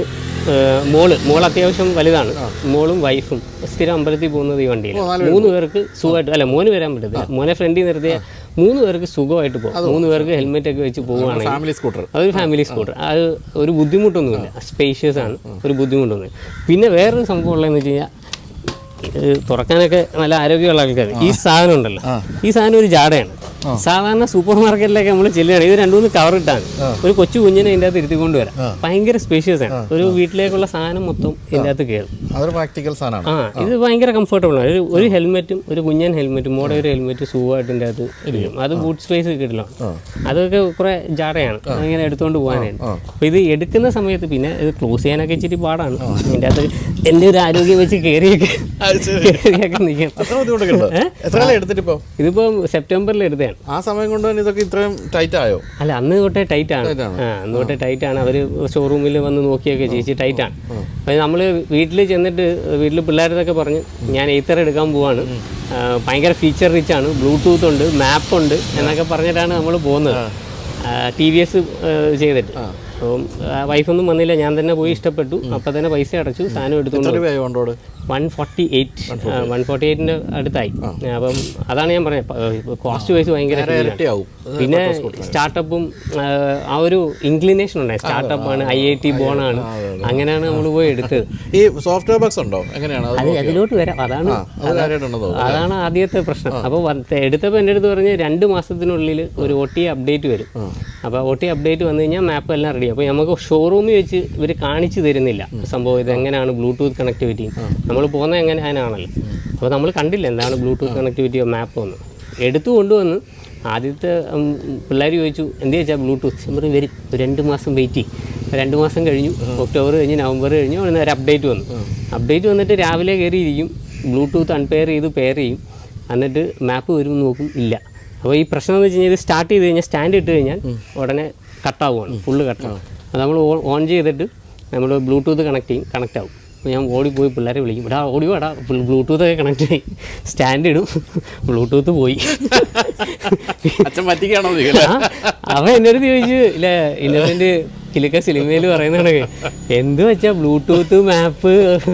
മോൾ മോൾ അത്യാവശ്യം വലുതാണ്. മോളും വൈഫും സ്ഥിരം അമ്പലത്തിൽ പോകുന്നത് ഈ വണ്ടിയിൽ മൂന്ന് പേർക്ക് സുഖമായിട്ട് അല്ല മോന് വരാൻ പറ്റത്തില്ല. മോനെ ഫ്രണ്ടിൽ നിർത്തിയ മൂന്ന് പേർക്ക് സുഖമായിട്ട് പോകും മൂന്ന് പേർക്ക് ഹെൽമെറ്റ് ഒക്കെ വെച്ച് പോവുകയാണെങ്കിൽ ഫാമിലി സ്കൂട്ടർ അതൊരു ഫാമിലി സ്കൂട്ടർ അത് ഒരു ബുദ്ധിമുട്ടൊന്നുമില്ല. സ്പേഷ്യസ് ആണ്. ഒരു ബുദ്ധിമുട്ടൊന്നുമില്ല. പിന്നെ വേറൊരു സംഭവം ഉള്ളതെന്ന് വെച്ച് കഴിഞ്ഞാൽ തുറക്കാനൊക്കെ നല്ല ആരോഗ്യമുള്ള ആൾക്കാർ ഈ സാധനം ഉണ്ടല്ലോ. ഈ സാധനം ഒരു ജാടയാണ്. സാധാരണ സൂപ്പർ മാർക്കറ്റിലൊക്കെ നമ്മൾ ചെല്ലുകയാണ് ഇത് രണ്ടു മൂന്ന് കവർ ഇട്ടാണ് ഒരു കൊച്ചു കുഞ്ഞിനെ ഇതിന്റെ അകത്ത് ഇരുത്തി കൊണ്ടുവരാം ഭയങ്കര സ്പേഷ്യസ് ആണ്. ഒരു വീട്ടിലേക്കുള്ള സാധനം മൊത്തം ഇതിന്റെ അകത്ത് കയറും പ്രാക്ടിക്കൽ സാധനമാണ്. ആ. ഇത് ഭയങ്കര കംഫർട്ടബിൾ ആണ്. ഒരു ഒരു ഹെൽമെറ്റും ഒരു കുഞ്ഞൻ ഹെൽമെറ്റും മോടെ ഒരു ഹെൽമെറ്റ് സൂവായിട്ട് ഇതിന്റെ അകത്ത് ഇരിക്കും. അത് ബൂട്ട് സ്പേസ് കിട്ടില്ല അതൊക്കെ കുറെ ജാടയാണ്. ഇങ്ങനെ എടുത്തുകൊണ്ട് പോകാനാണ്. അപ്പോൾ ഇത് എടുക്കുന്ന സമയത്ത് പിന്നെ ഇത് ക്ലോസ് ചെയ്യാനൊക്കെ ഇച്ചിരി പാടാണ്. ഇതിന്റെ അകത്ത് എന്റെ ഒരു ആരോഗ്യം വെച്ച് കയറിയൊക്കെ ഇതിപ്പോൾ സെപ്റ്റംബറിൽ എടുത്തതാണ്. ആ സമയം കൊണ്ട് തന്നെ ഇതൊക്കെ ഇത്രയും ടൈറ്റ് ആയോ? അല്ല അന്ന് തൊട്ടേ ടൈറ്റ് ആണ്. അന്ന് തൊട്ടേ ടൈറ്റ് ആണ്. അവർ ഷോറൂമിൽ വന്ന് നോക്കിയൊക്കെ ചേച്ചി ടൈറ്റ് ആണ്. അപ്പോൾ നമ്മൾ വീട്ടിൽ ചെന്നിട്ട് വീട്ടിൽ പിള്ളേരതൊക്കെ പറഞ്ഞ് ഞാൻ എയ്ത്തർ എടുക്കാൻ പോവാണ്. ഭയങ്കര ഫീച്ചർ റിച്ച് ആണ്. ബ്ലൂടൂത്ത് ഉണ്ട് മാപ്പ് ഉണ്ട് എന്നൊക്കെ പറഞ്ഞിട്ടാണ് നമ്മൾ പോകുന്നത്. ടി വി എസ് ചെയ്തിട്ട്. അപ്പം വൈഫൊന്നും വന്നില്ല. ഞാൻ തന്നെ പോയി ഇഷ്ടപ്പെട്ടു. അപ്പം തന്നെ പൈസ അടച്ചു സാധനം എടുത്തുകൊണ്ട് one forty eight one forty എയ്റ്റിന്റെ അടുത്തായി. അപ്പം അതാണ് ഞാൻ പറഞ്ഞത്. കോസ്റ്റ് വൈസ് ഭയങ്കര പിന്നെ സ്റ്റാർട്ടപ്പും ആ ഒരു ഇൻക്ലിനേഷൻ ഉണ്ടായി. സ്റ്റാർട്ടപ്പ് ആണ് ഐ ഐ ടി ബോണാണ് അങ്ങനെയാണ് നമ്മൾ പോയി എടുത്തത്. ഈ സോഫ്റ്റ്വെയർ ബോക്സ് ഉണ്ടോ? എങ്ങനെയാണ്? അത് അത് അതിലോട്ട് വരാം. അതാണ് അതാണ് ആദ്യത്തെ പ്രശ്നം. അപ്പോൾ എടുത്തപ്പോൾ എന്റെ അടുത്ത് പറഞ്ഞ് രണ്ട് മാസത്തിനുള്ളിൽ ഒരു ഒ ടി അപ്ഡേറ്റ് വരും. അപ്പോൾ ഒ ടി അപ്ഡേറ്റ് വന്നു കഴിഞ്ഞാൽ മാപ്പ് എല്ലാം റെഡി അപ്പോൾ നമുക്ക് ഷോറൂമിൽ വെച്ച് ഇവർ കാണിച്ചു തരുന്നില്ല. സംഭവം ഇത് എങ്ങനെയാണ് ബ്ലൂടൂത്ത് കണക്ടിവിറ്റി നമ്മൾ പോകുന്നത് എങ്ങനെ അതിനാണല്ലോ. അപ്പോൾ നമ്മൾ കണ്ടില്ല എന്താണ് ബ്ലൂടൂത്ത് കണക്ടിവിറ്റിയോ മാപ്പോ എന്ന്. എടുത്തു കൊണ്ടുവന്ന് ആദ്യത്തെ പിള്ളേർ ചോദിച്ചു എന്ത് ചോദിച്ചാൽ ബ്ലൂടൂത്ത് നമ്മൾ വരും. രണ്ട് മാസം വെയിറ്റ് ചെയ്യും. രണ്ട് മാസം കഴിഞ്ഞു. ഒക്ടോബർ കഴിഞ്ഞ് നവംബർ കഴിഞ്ഞു അവിടെ ഒരു അപ്ഡേറ്റ് വന്നു. അപ്ഡേറ്റ് വന്നിട്ട് രാവിലെ കയറിയിരിക്കും. ബ്ലൂടൂത്ത് അൺപെയർ ചെയ്ത് പെയർ ചെയ്യും. എന്നിട്ട് മാപ്പ് വരും നോക്കും ഇല്ല. അപ്പോൾ ഈ പ്രശ്നം എന്ന് വെച്ച് കഴിഞ്ഞാൽ ഇത് സ്റ്റാർട്ട് ചെയ്ത് കഴിഞ്ഞാൽ സ്റ്റാൻഡ് ഇട്ട് കഴിഞ്ഞാൽ ഉടനെ കട്ടാവുകയാണ് ഫുള്ള് കട്ടാവും. അത് നമ്മൾ ഓൺ ചെയ്തിട്ട് നമ്മൾ ബ്ലൂടൂത്ത് കണക്ട് ചെയ്യും കണക്റ്റ് ആവും. അപ്പോൾ ഞാൻ ഓടിപ്പോയി പിള്ളേരെ വിളിക്കും ഇവിടെ ഓടി വേടാ ബ്ലൂടൂത്ത് ഒക്കെ കണക്ട് ചെയ്യും. സ്റ്റാൻഡ് ഇടും. ബ്ലൂടൂത്ത് പോയി. അച്ഛൻ പറ്റിക്കാണോ അവൻ എന്റെ അടുത്ത് ചോദിച്ചു ഇല്ല ഇന്നസെന്റ് വക്കീലൊക്കെ സിനിമയിൽ പറയുന്നത് എന്ത് വെച്ചാ ബ്ലൂടൂത്ത് മാപ്പ്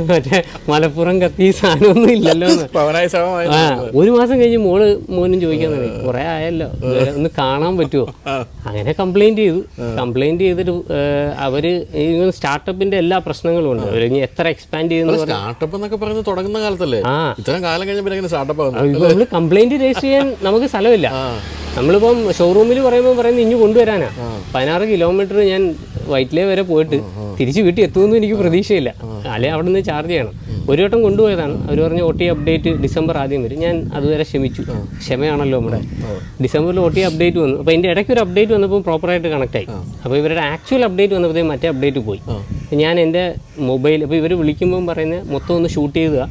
മറ്റേ മലപ്പുറം കത്തി സാധനമൊന്നും ഇല്ലല്ലോ ആ ഒരു മാസം കഴിഞ്ഞ് മോൾ മോനും ചോദിക്കാൻ തുടങ്ങി. കുറെ ആയല്ലോ ഒന്ന് കാണാൻ പറ്റുമോ അങ്ങനെ കംപ്ലൈന്റ് ചെയ്തു. കംപ്ലൈന്റ് ചെയ്തിട്ട് അവർ സ്റ്റാർട്ടപ്പിന്റെ എല്ലാ പ്രശ്നങ്ങളും ഉണ്ട്. അവർ ഇനി എത്ര എക്സ്പാൻഡ് ചെയ്യുന്നു സ്റ്റാർട്ടപ്പ് എന്നൊക്കെ പറയുന്നത് തുടങ്ങുന്ന കാലത്തല്ലേ. ഇത്രയും കാലം കഴിഞ്ഞ പിന്നെ സ്റ്റാർട്ടപ്പ് കംപ്ലൈന്റ് രജിസ്റ്റർ ചെയ്യാൻ നമുക്ക് സ്ഥലമില്ല. നമ്മളിപ്പം ഷോറൂമിൽ പറയുമ്പോൾ പറയുന്നത് ഇഞ്ഞു കൊണ്ടുവരാനാ. പതിനാറ് കിലോമീറ്റർ ഞാൻ വൈറ്റിലേ വരെ പോയിട്ട് തിരിച്ചു വീട്ടിൽ എത്തുമെന്ന് എനിക്ക് പ്രതീക്ഷയില്ല. അല്ലെ അവിടെ നിന്ന് ചാർജ് ചെയ്യണം. ഒരു വട്ടം കൊണ്ടുപോയതാണ്. അവർ പറഞ്ഞ ഒ ടി അപ്ഡേറ്റ് ഡിസംബർ ആദ്യം വരും. ഞാൻ അതുവരെ ക്ഷമിച്ചു. ക്ഷമയാണല്ലോ നമ്മുടെ. ഡിസംബറിൽ ഒ ടി അപ്ഡേറ്റ് വന്നു. അപ്പോൾ എന്റെ ഇടയ്ക്ക് ഒരു അപ്ഡേറ്റ് വന്നപ്പോൾ പ്രോപ്പറായിട്ട് കണക്ട് ആയി. അപ്പോൾ ഇവരുടെ ആക്ച്വൽ അപ്ഡേറ്റ് വന്നപ്പോഴത്തേക്കും മറ്റേ അപ്ഡേറ്റ് പോയി. ഞാൻ എന്റെ മൊബൈൽ അപ്പോൾ ഇവർ വിളിക്കുമ്പോൾ പറയുന്നത് മൊത്തം ഒന്ന് ഷൂട്ട് ചെയ്തുക.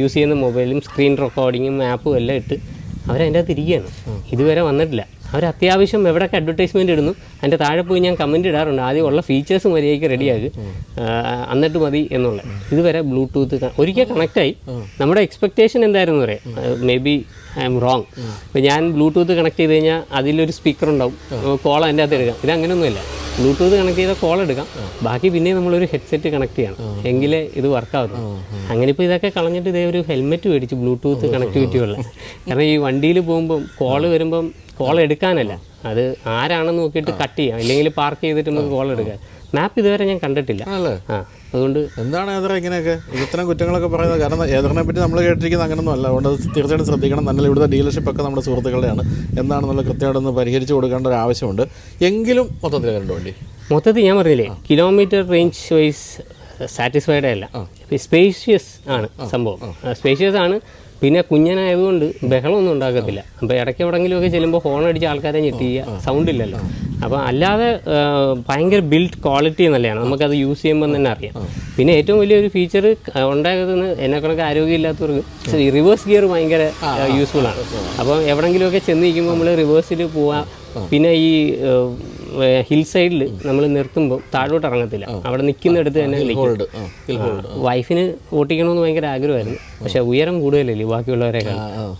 യൂസ് ചെയ്യുന്ന മൊബൈലും സ്ക്രീൻ റെക്കോർഡിങ്ങും ആപ്പും എല്ലാം ഇട്ട് അവരതിന്റെ അകത്ത് ഇരിക്കുകയാണ്. ഇതുവരെ വന്നിട്ടില്ല. അവർ അത്യാവശ്യം എവിടെയൊക്കെ അഡ്വർടൈസ്മെന്റ് ഇടുന്നു അതിന്റെ താഴെ പോയി ഞാൻ കമന്റ് ഇടാറുണ്ട്. ആദ്യം ഉള്ള ഫീച്ചേഴ്സ് മര്യാദയ്ക്ക് റെഡിയാകും എന്നിട്ട് മതി എന്നുള്ളത്. ഇതുവരെ ബ്ലൂടൂത്ത് ഒരിക്കൽ കണക്റ്റായി നമ്മുടെ എക്സ്പെക്റ്റേഷൻ എന്തായിരുന്നു പറയാം maybe I'm wrong അപ്പോൾ ഞാൻ ബ്ലൂടൂത്ത് കണക്ട് ചെയ്ത് കഴിഞ്ഞാൽ അതിലൊരു സ്പീക്കർ ഉണ്ടാവും. കോൾ അതിന്റെ അകത്ത് എടുക്കാം. ഇത് അങ്ങനെയൊന്നുമില്ല. ബ്ലൂടൂത്ത് കണക്ട് ചെയ്താൽ കോൾ എടുക്കാം. ബാക്കി പിന്നെ നമ്മളൊരു ഹെഡ്സെറ്റ് കണക്ട് ചെയ്യണം. എങ്കിലേ ഇത് വർക്കാവുന്നു അങ്ങനെ ഇപ്പോൾ ഇതൊക്കെ കളഞ്ഞിട്ട് ഇതേ ഒരു ഹെൽമെറ്റ് മേടിച്ചു ബ്ലൂടൂത്ത് കണക്ടിവിറ്റി ഉള്ള. കാരണം ഈ വണ്ടിയിൽ പോകുമ്പം കോൾ വരുമ്പം കോൾ എടുക്കാനല്ല. അത് ആരാണെന്ന് നോക്കിയിട്ട് കട്ട് ചെയ്യാം. ഇല്ലെങ്കിൽ പാർക്ക് ചെയ്തിട്ട് നമുക്ക് കോൾ എടുക്കാം. മാപ്പ് ഇതുവരെ ഞാൻ കണ്ടിട്ടില്ല. ആ അതുകൊണ്ട് എന്താണ് ഏതറ ഇങ്ങനെയൊക്കെ? ഇത്തരം കുറ്റങ്ങളൊക്കെ പറയുന്നത് കാരണം ഏതറിനെ പറ്റി നമ്മൾ കേട്ടിരിക്കുന്നത് അങ്ങനൊന്നും അല്ല. അതുകൊണ്ട് അത് തീർച്ചയായിട്ടും ശ്രദ്ധിക്കണം. നല്ല ഇവിടുത്തെ ഡീലർഷിപ്പ് ഒക്കെ നമ്മുടെ സുഹൃത്തുക്കളുടെയാണ്. എന്താണെന്നുള്ള കൃത്യമായിട്ടൊന്ന് പരിഹരിച്ചു കൊടുക്കേണ്ട ഒരു ആവശ്യമുണ്ട്. എങ്കിലും മൊത്തത്തിൽ കണ്ടു വണ്ടി? മൊത്തത്തിൽ ഞാൻ പറഞ്ഞില്ലേ കിലോമീറ്റർ റേഞ്ച് വൈസ് സാറ്റിസ്ഫൈഡ് അല്ല. സ്പേഷ്യസ് ആണ് സംഭവം. സ്പേഷ്യസ് ആണ്. പിന്നെ കുഞ്ഞനായതുകൊണ്ട് ബഹളമൊന്നും ഉണ്ടാക്കത്തില്ല അപ്പോൾ ഇടയ്ക്ക് എവിടെയെങ്കിലുമൊക്കെ ചെല്ലുമ്പോൾ ഹോൺ അടിച്ച് ആൾക്കാരെ ഞെട്ടിയ സൗണ്ട് ഇല്ലല്ലോ. അപ്പോൾ അല്ലാതെ ഭയങ്കര ബിൽഡ് ക്വാളിറ്റി നല്ലതാണ് നമുക്കത് യൂസ് ചെയ്യുമ്പോൾ തന്നെ അറിയാം. പിന്നെ ഏറ്റവും വലിയൊരു ഫീച്ചർ ഉണ്ടാകുന്നത് എന്നെ കണക്ക് ആരോഗ്യമില്ലാത്തവർക്ക് റിവേഴ്സ് ഗിയർ ഭയങ്കര യൂസ്ഫുൾ ആണ്. അപ്പോൾ എവിടെയെങ്കിലുമൊക്കെ ചെന്ന് നിൽക്കുമ്പോൾ നമ്മൾ റിവേഴ്സിൽ പോവാം. പിന്നെ ഈ ഹിൽ സൈഡിൽ നമ്മൾ നിർത്തുമ്പോൾ താഴോട്ട് ഇറങ്ങത്തില്ല. അവിടെ നിൽക്കുന്നിടത്ത് തന്നെ വൈഫിന് ഓട്ടിക്കണമെന്ന് ഭയങ്കര ആഗ്രഹമായിരുന്നു. പക്ഷെ ഉയരം കൂടുതലല്ലേ ബാക്കിയുള്ളവരെക്കാൾ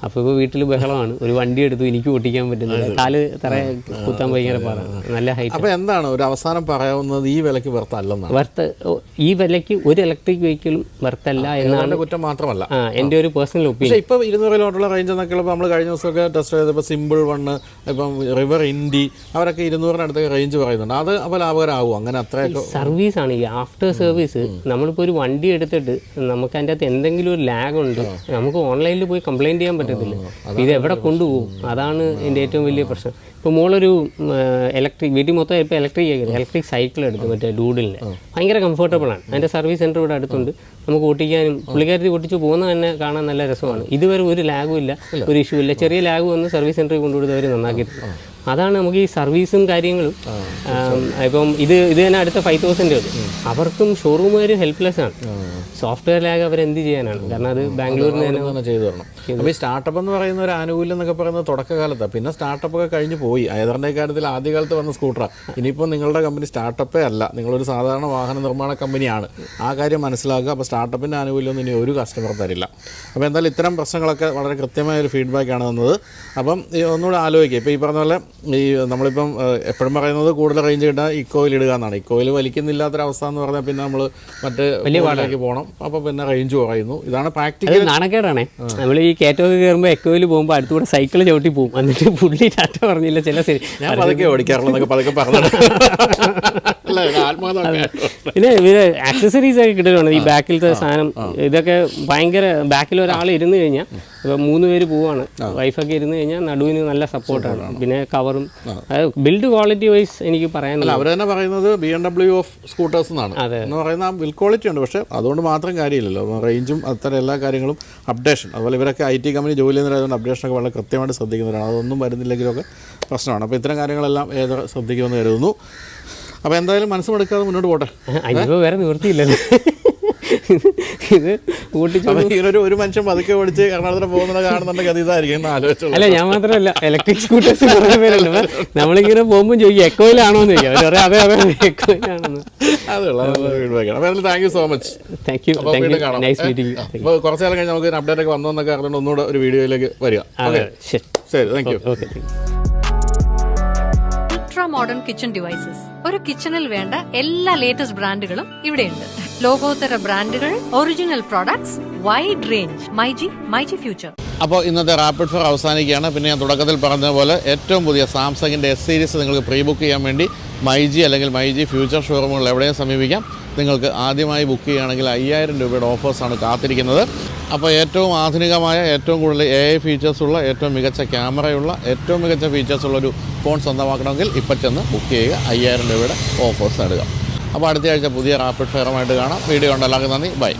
അപ്പോൾ ഇപ്പോൾ വീട്ടിൽ ബഹളമാണ്. ഒരു വണ്ടി എടുത്തു എനിക്ക് ഓട്ടിക്കാൻ പറ്റുന്നില്ല. കാൽ തറ കുത്താൻ ഭയങ്കര പാടാണ്. നല്ല ഹൈറ്റ് അപ്പോൾ എന്താണ് ഒരു അവസാനം പറയാവുന്നത് ഈ വിലക്ക് വെറുത്തല്ലെന്നാണ് വർത്ത് ഈ വിലയ്ക്ക് ഒരു ഇലക്ട്രിക് വെഹിക്കിളും വർത്തല്ല എന്നാണ് കുറ്റം മാത്രമല്ല. ആ എന്റെ ഒരു പേഴ്സണൽ ഒപ്പീനിയൻ ഇപ്പോൾ ഇരുന്നൂറ് കിലോമീറ്ററുള്ള റേഞ്ച് എന്നൊക്കെ ഉള്ളപ്പോൾ നമ്മൾ കഴിഞ്ഞ ദിവസമൊക്കെ ടെസ്റ്റ് ചെയ്തപ്പോൾ സിമ്പിൾ വണ്ണ് ഇപ്പം റിവർ ഇൻഡി അവരൊക്കെ ഇരുന്നൂറിനടുത്തൊക്കെ റേഞ്ച് പറയുന്നുണ്ട്. അത് അപ്പോൾ ലാഭകരമാകും അങ്ങനെ അത്രയൊക്കെ സർവീസ് ആണ്. ഈ ആഫ്റ്റർ സർവീസ് നമ്മളിപ്പോൾ ഒരു വണ്ടി എടുത്തിട്ട് നമുക്ക് അതിന്റെ അകത്ത് എന്തെങ്കിലും ഒരു ലാഗ് ഉണ്ട് നമുക്ക് ഓൺലൈനിൽ പോയി കംപ്ലൈന്റ് ചെയ്യാൻ പറ്റത്തില്ല. ഇത് എവിടെ കൊണ്ടുപോകും? അതാണ് എന്റെ ഏറ്റവും വലിയ പ്രശ്നം. ഇപ്പോൾ മോളൊരു ഇലക്ട്രിക് വീട്ടിൽ മൊത്തം ഇപ്പോൾ ഇലക്ട്രിക് ഇലക്ട്രിക് സൈക്കിൾ എടുത്തു മറ്റേ ഡൂഡിലിന്. ഭയങ്കര കംഫർട്ടബിൾ ആണ്. അതിന്റെ സർവീസ് സെന്റർ ഇവിടെ അടുത്തുണ്ട്. നമുക്ക് ഓട്ടിക്കാനും പുള്ളിക്കാരത്തിൽ ഓട്ടിച്ച് പോകുന്ന തന്നെ കാണാൻ നല്ല രസമാണ്. ഇതുവരെ ഒരു ലാഗും ഇല്ല ഒരു ഇഷ്യൂ ഇല്ല. ചെറിയ ലാഗ് വന്ന് സർവീസ് സെന്ററിൽ കൊണ്ടുകൊടുത്ത് അവർ നന്നാക്കിയിട്ടുണ്ട് അതാണ് നമുക്ക് ഈ സർവീസും കാര്യങ്ങളും. ഇപ്പം ഇത് ഇത് തന്നെ അടുത്ത ഫൈവ് തൗസൻഡ് വരും. അവർക്കും ഷോറൂമുകാർ ഹെൽപ്ലെസ് ആണ്. സോഫ്റ്റ്വെയർ ലാഗ് അവർ എന്ത് ചെയ്യാനാണ്? കാരണം അത് ബാംഗ്ലൂരിൽ തന്നെ ചെയ്തു തരണം. അപ്പോൾ ഈ സ്റ്റാർട്ടപ്പ് എന്ന് പറയുന്ന ഒരു ആനുകൂല്യം എന്നൊക്കെ പറയുന്നത് തുടക്കകാലത്താണ് പിന്നെ സ്റ്റാർട്ടപ്പ് ഒക്കെ കഴിഞ്ഞ് പോയി. ഏതാണ്ടേ കാര്യത്തിൽ ആദ്യകാലത്ത് വന്ന സ്കൂട്ടറാണ് ഇനിയിപ്പോൾ നിങ്ങളുടെ കമ്പനി സ്റ്റാർട്ടപ്പേ അല്ല. നിങ്ങളൊരു സാധാരണ വാഹന നിർമ്മാണ കമ്പനിയാണ് ആ കാര്യം മനസ്സിലാക്കുക. അപ്പോൾ സ്റ്റാർട്ടപ്പിന്റെ ആനുകൂല്യമൊന്നും ഇനി ഒരു കസ്റ്റമർ തരില്ല. അപ്പോൾ എന്തായാലും ഇത്തരം പ്രശ്നങ്ങളൊക്കെ വളരെ കൃത്യമായ ഒരു ഫീഡ്ബാക്കാണ് തന്നത്. അപ്പം ഒന്നുകൂടെ ആലോചിക്കുക ഇപ്പോൾ ഈ പറഞ്ഞ പോലെ ഈ നമ്മളിപ്പം എപ്പോഴും പറയുന്നത് കൂടുതൽ റേഞ്ച് കിട്ടാൻ ഇക്കോയിൽ ഇടുക എന്നാണ്. ഇക്കോയിൽ വലിക്കുന്നില്ലാത്തൊരവസ്ഥ എന്ന് പറഞ്ഞാൽ പിന്നെ നമ്മൾ മറ്റേ വലിയ പാടിലേക്ക് പോകണം അപ്പോൾ പിന്നെ റേഞ്ച് കുറയുന്നു. ഇതാണ് പ്രാക്ടിക്കൽ നാണക്കേടാണ്. നമ്മൾ ഈ കയറ്റമൊക്കെ കയറുമ്പോൾ എക്കോയിൽ പോകുമ്പോൾ അടുത്തുകൂടെ സൈക്കിൾ ചവിട്ടി പോകും. എന്നിട്ട് പുള്ളി ടാറ്റ പറഞ്ഞില്ല ചില ശരി ഞാൻ പതുക്കെ ഓടിക്കാറുള്ളൂ എന്നൊക്കെ പതുക്കെ പറഞ്ഞു പിന്നെ ഇവർ ആക്സസറീസ് ഒക്കെ കിട്ടുന്നുണ്ട് ഈ ബാക്കിലത്തെ സാധനം ഇതൊക്കെ ഭയങ്കര ബാക്കിൽ ഒരാൾ ഇരുന്ന് കഴിഞ്ഞാൽ ഇപ്പൊ മൂന്ന് പേര് പോവാണ്. വൈഫൊക്കെ ഇരുന്ന് കഴിഞ്ഞാൽ നടുവിന് നല്ല സപ്പോർട്ടാണ് പിന്നെ കവറും ബിൽഡ് ക്വാളിറ്റി വൈസ് എനിക്ക് പറയാനുള്ള അവർ തന്നെ പറയുന്നത് B M W of scooters എന്നാണ്. എന്ന് പറയുന്ന ബിൽ ക്വാളിറ്റി ഉണ്ട്. പക്ഷേ അതുകൊണ്ട് മാത്രം കാര്യമില്ലല്ലോ. റേഞ്ചും അത്ര എല്ലാ കാര്യങ്ങളും അപ്ഡേഷൻ അതുപോലെ ഇവരൊക്കെ ഐ ടി കമ്പനി ജോലി അപ്ഡേഷൻ ഒക്കെ വളരെ കൃത്യമായിട്ട് ശ്രദ്ധിക്കുന്നവരാണ്. അതൊന്നും വരുന്നില്ലെങ്കിലൊക്കെ പ്രശ്നമാണ്. അപ്പോൾ ഇത്തരം കാര്യങ്ങളെല്ലാം ഏത് ശ്രദ്ധിക്കുമെന്ന് കരുതുന്നു. അപ്പോൾ എന്തായാലും മനസ്സ് മടുക്കാതെ മുന്നോട്ട് പോട്ടെ. അതിനിപ്പോൾ വേറെ നിവൃത്തിയില്ലല്ലോ. ഇത് ഓട്ടിച്ചു ഒരു മനുഷ്യൻ പതുക്കെ ഓടിച്ച് എറണാകുളത്തിന് പോകുന്നത് കാണുന്നുണ്ടെങ്കിൽ അത് ഇതായിരിക്കും അല്ല ഞാൻ മാത്രമല്ല ഇലക്ട്രിക് സ്കൂട്ടേഴ്സ് കുറേ പേരുണ്ട്. നമ്മളിങ്ങനെ പോകുമ്പോൾ ചോദിക്കും എക്കോയിലാണോ എന്ന് ചോദിക്കും. അതെ അതെ എക്കോയിലാണെന്ന് thank you so much thank you nice meeting കുറച്ച് കാലം കഴിഞ്ഞ് നമുക്ക് അപ്ഡേറ്റ് ഒക്കെ വന്നതെന്നൊക്കെ അറിഞ്ഞുകൊണ്ട് ഒന്നുകൂടെ ഒരു വീഡിയോയിലേക്ക് വരിക. ശരി. Thank you okay modern kitchen devices ഒരു കിച്ചണിൽ വേണ്ട എല്ലാ ലേറ്റസ്റ്റ് ബ്രാൻഡുകളും ഇവിടെയുണ്ട്. ലോകോത്തര ബ്രാൻഡുകൾ original products wide range myG myG future അപ്പോൾ ഇന്നത്തെ റാപ്പിഡ് ഫയർ അവസാനിക്കുകയാണ്. പിന്നെ ഞാൻ തുടക്കത്തിൽ പറഞ്ഞതുപോലെ ഏറ്റവും പുതിയ സാംസങ്ങിന്റെ എസ് സീരീസ് നിങ്ങൾക്ക് പ്രീ ബുക്ക് ചെയ്യാൻ വേണ്ടി മൈജി അല്ലെങ്കിൽ മൈജി ഫ്യൂച്ചർ ഷോറൂമുകൾ എവിടെയും സമീപിക്കാം. നിങ്ങൾക്ക് ആദ്യമായി ബുക്ക് ചെയ്യുകയാണെങ്കിൽ അയ്യായിരം രൂപയുടെ ഓഫേഴ്സാണ് കാത്തിരിക്കുന്നത്. അപ്പോൾ ഏറ്റവും ആധുനികമായ ഏറ്റവും കൂടുതൽ എ ഐ ഫീച്ചേഴ്സുള്ള ഏറ്റവും മികച്ച ക്യാമറയുള്ള ഏറ്റവും മികച്ച ഫീച്ചേഴ്സുള്ള ഒരു ഫോൺ സ്വന്തമാക്കണമെങ്കിൽ ഇപ്പം ചെന്ന് ബുക്ക് ചെയ്യുക. അയ്യായിരം രൂപയുടെ ഓഫേഴ്സ് നേടുക. അപ്പോൾ അടുത്ത ആഴ്ച പുതിയ റാപ്പിഡ് ഫെയറുമായിട്ട് കാണാം. വീഡിയോ ഉണ്ടല്ലാതെ നന്ദി. ബൈ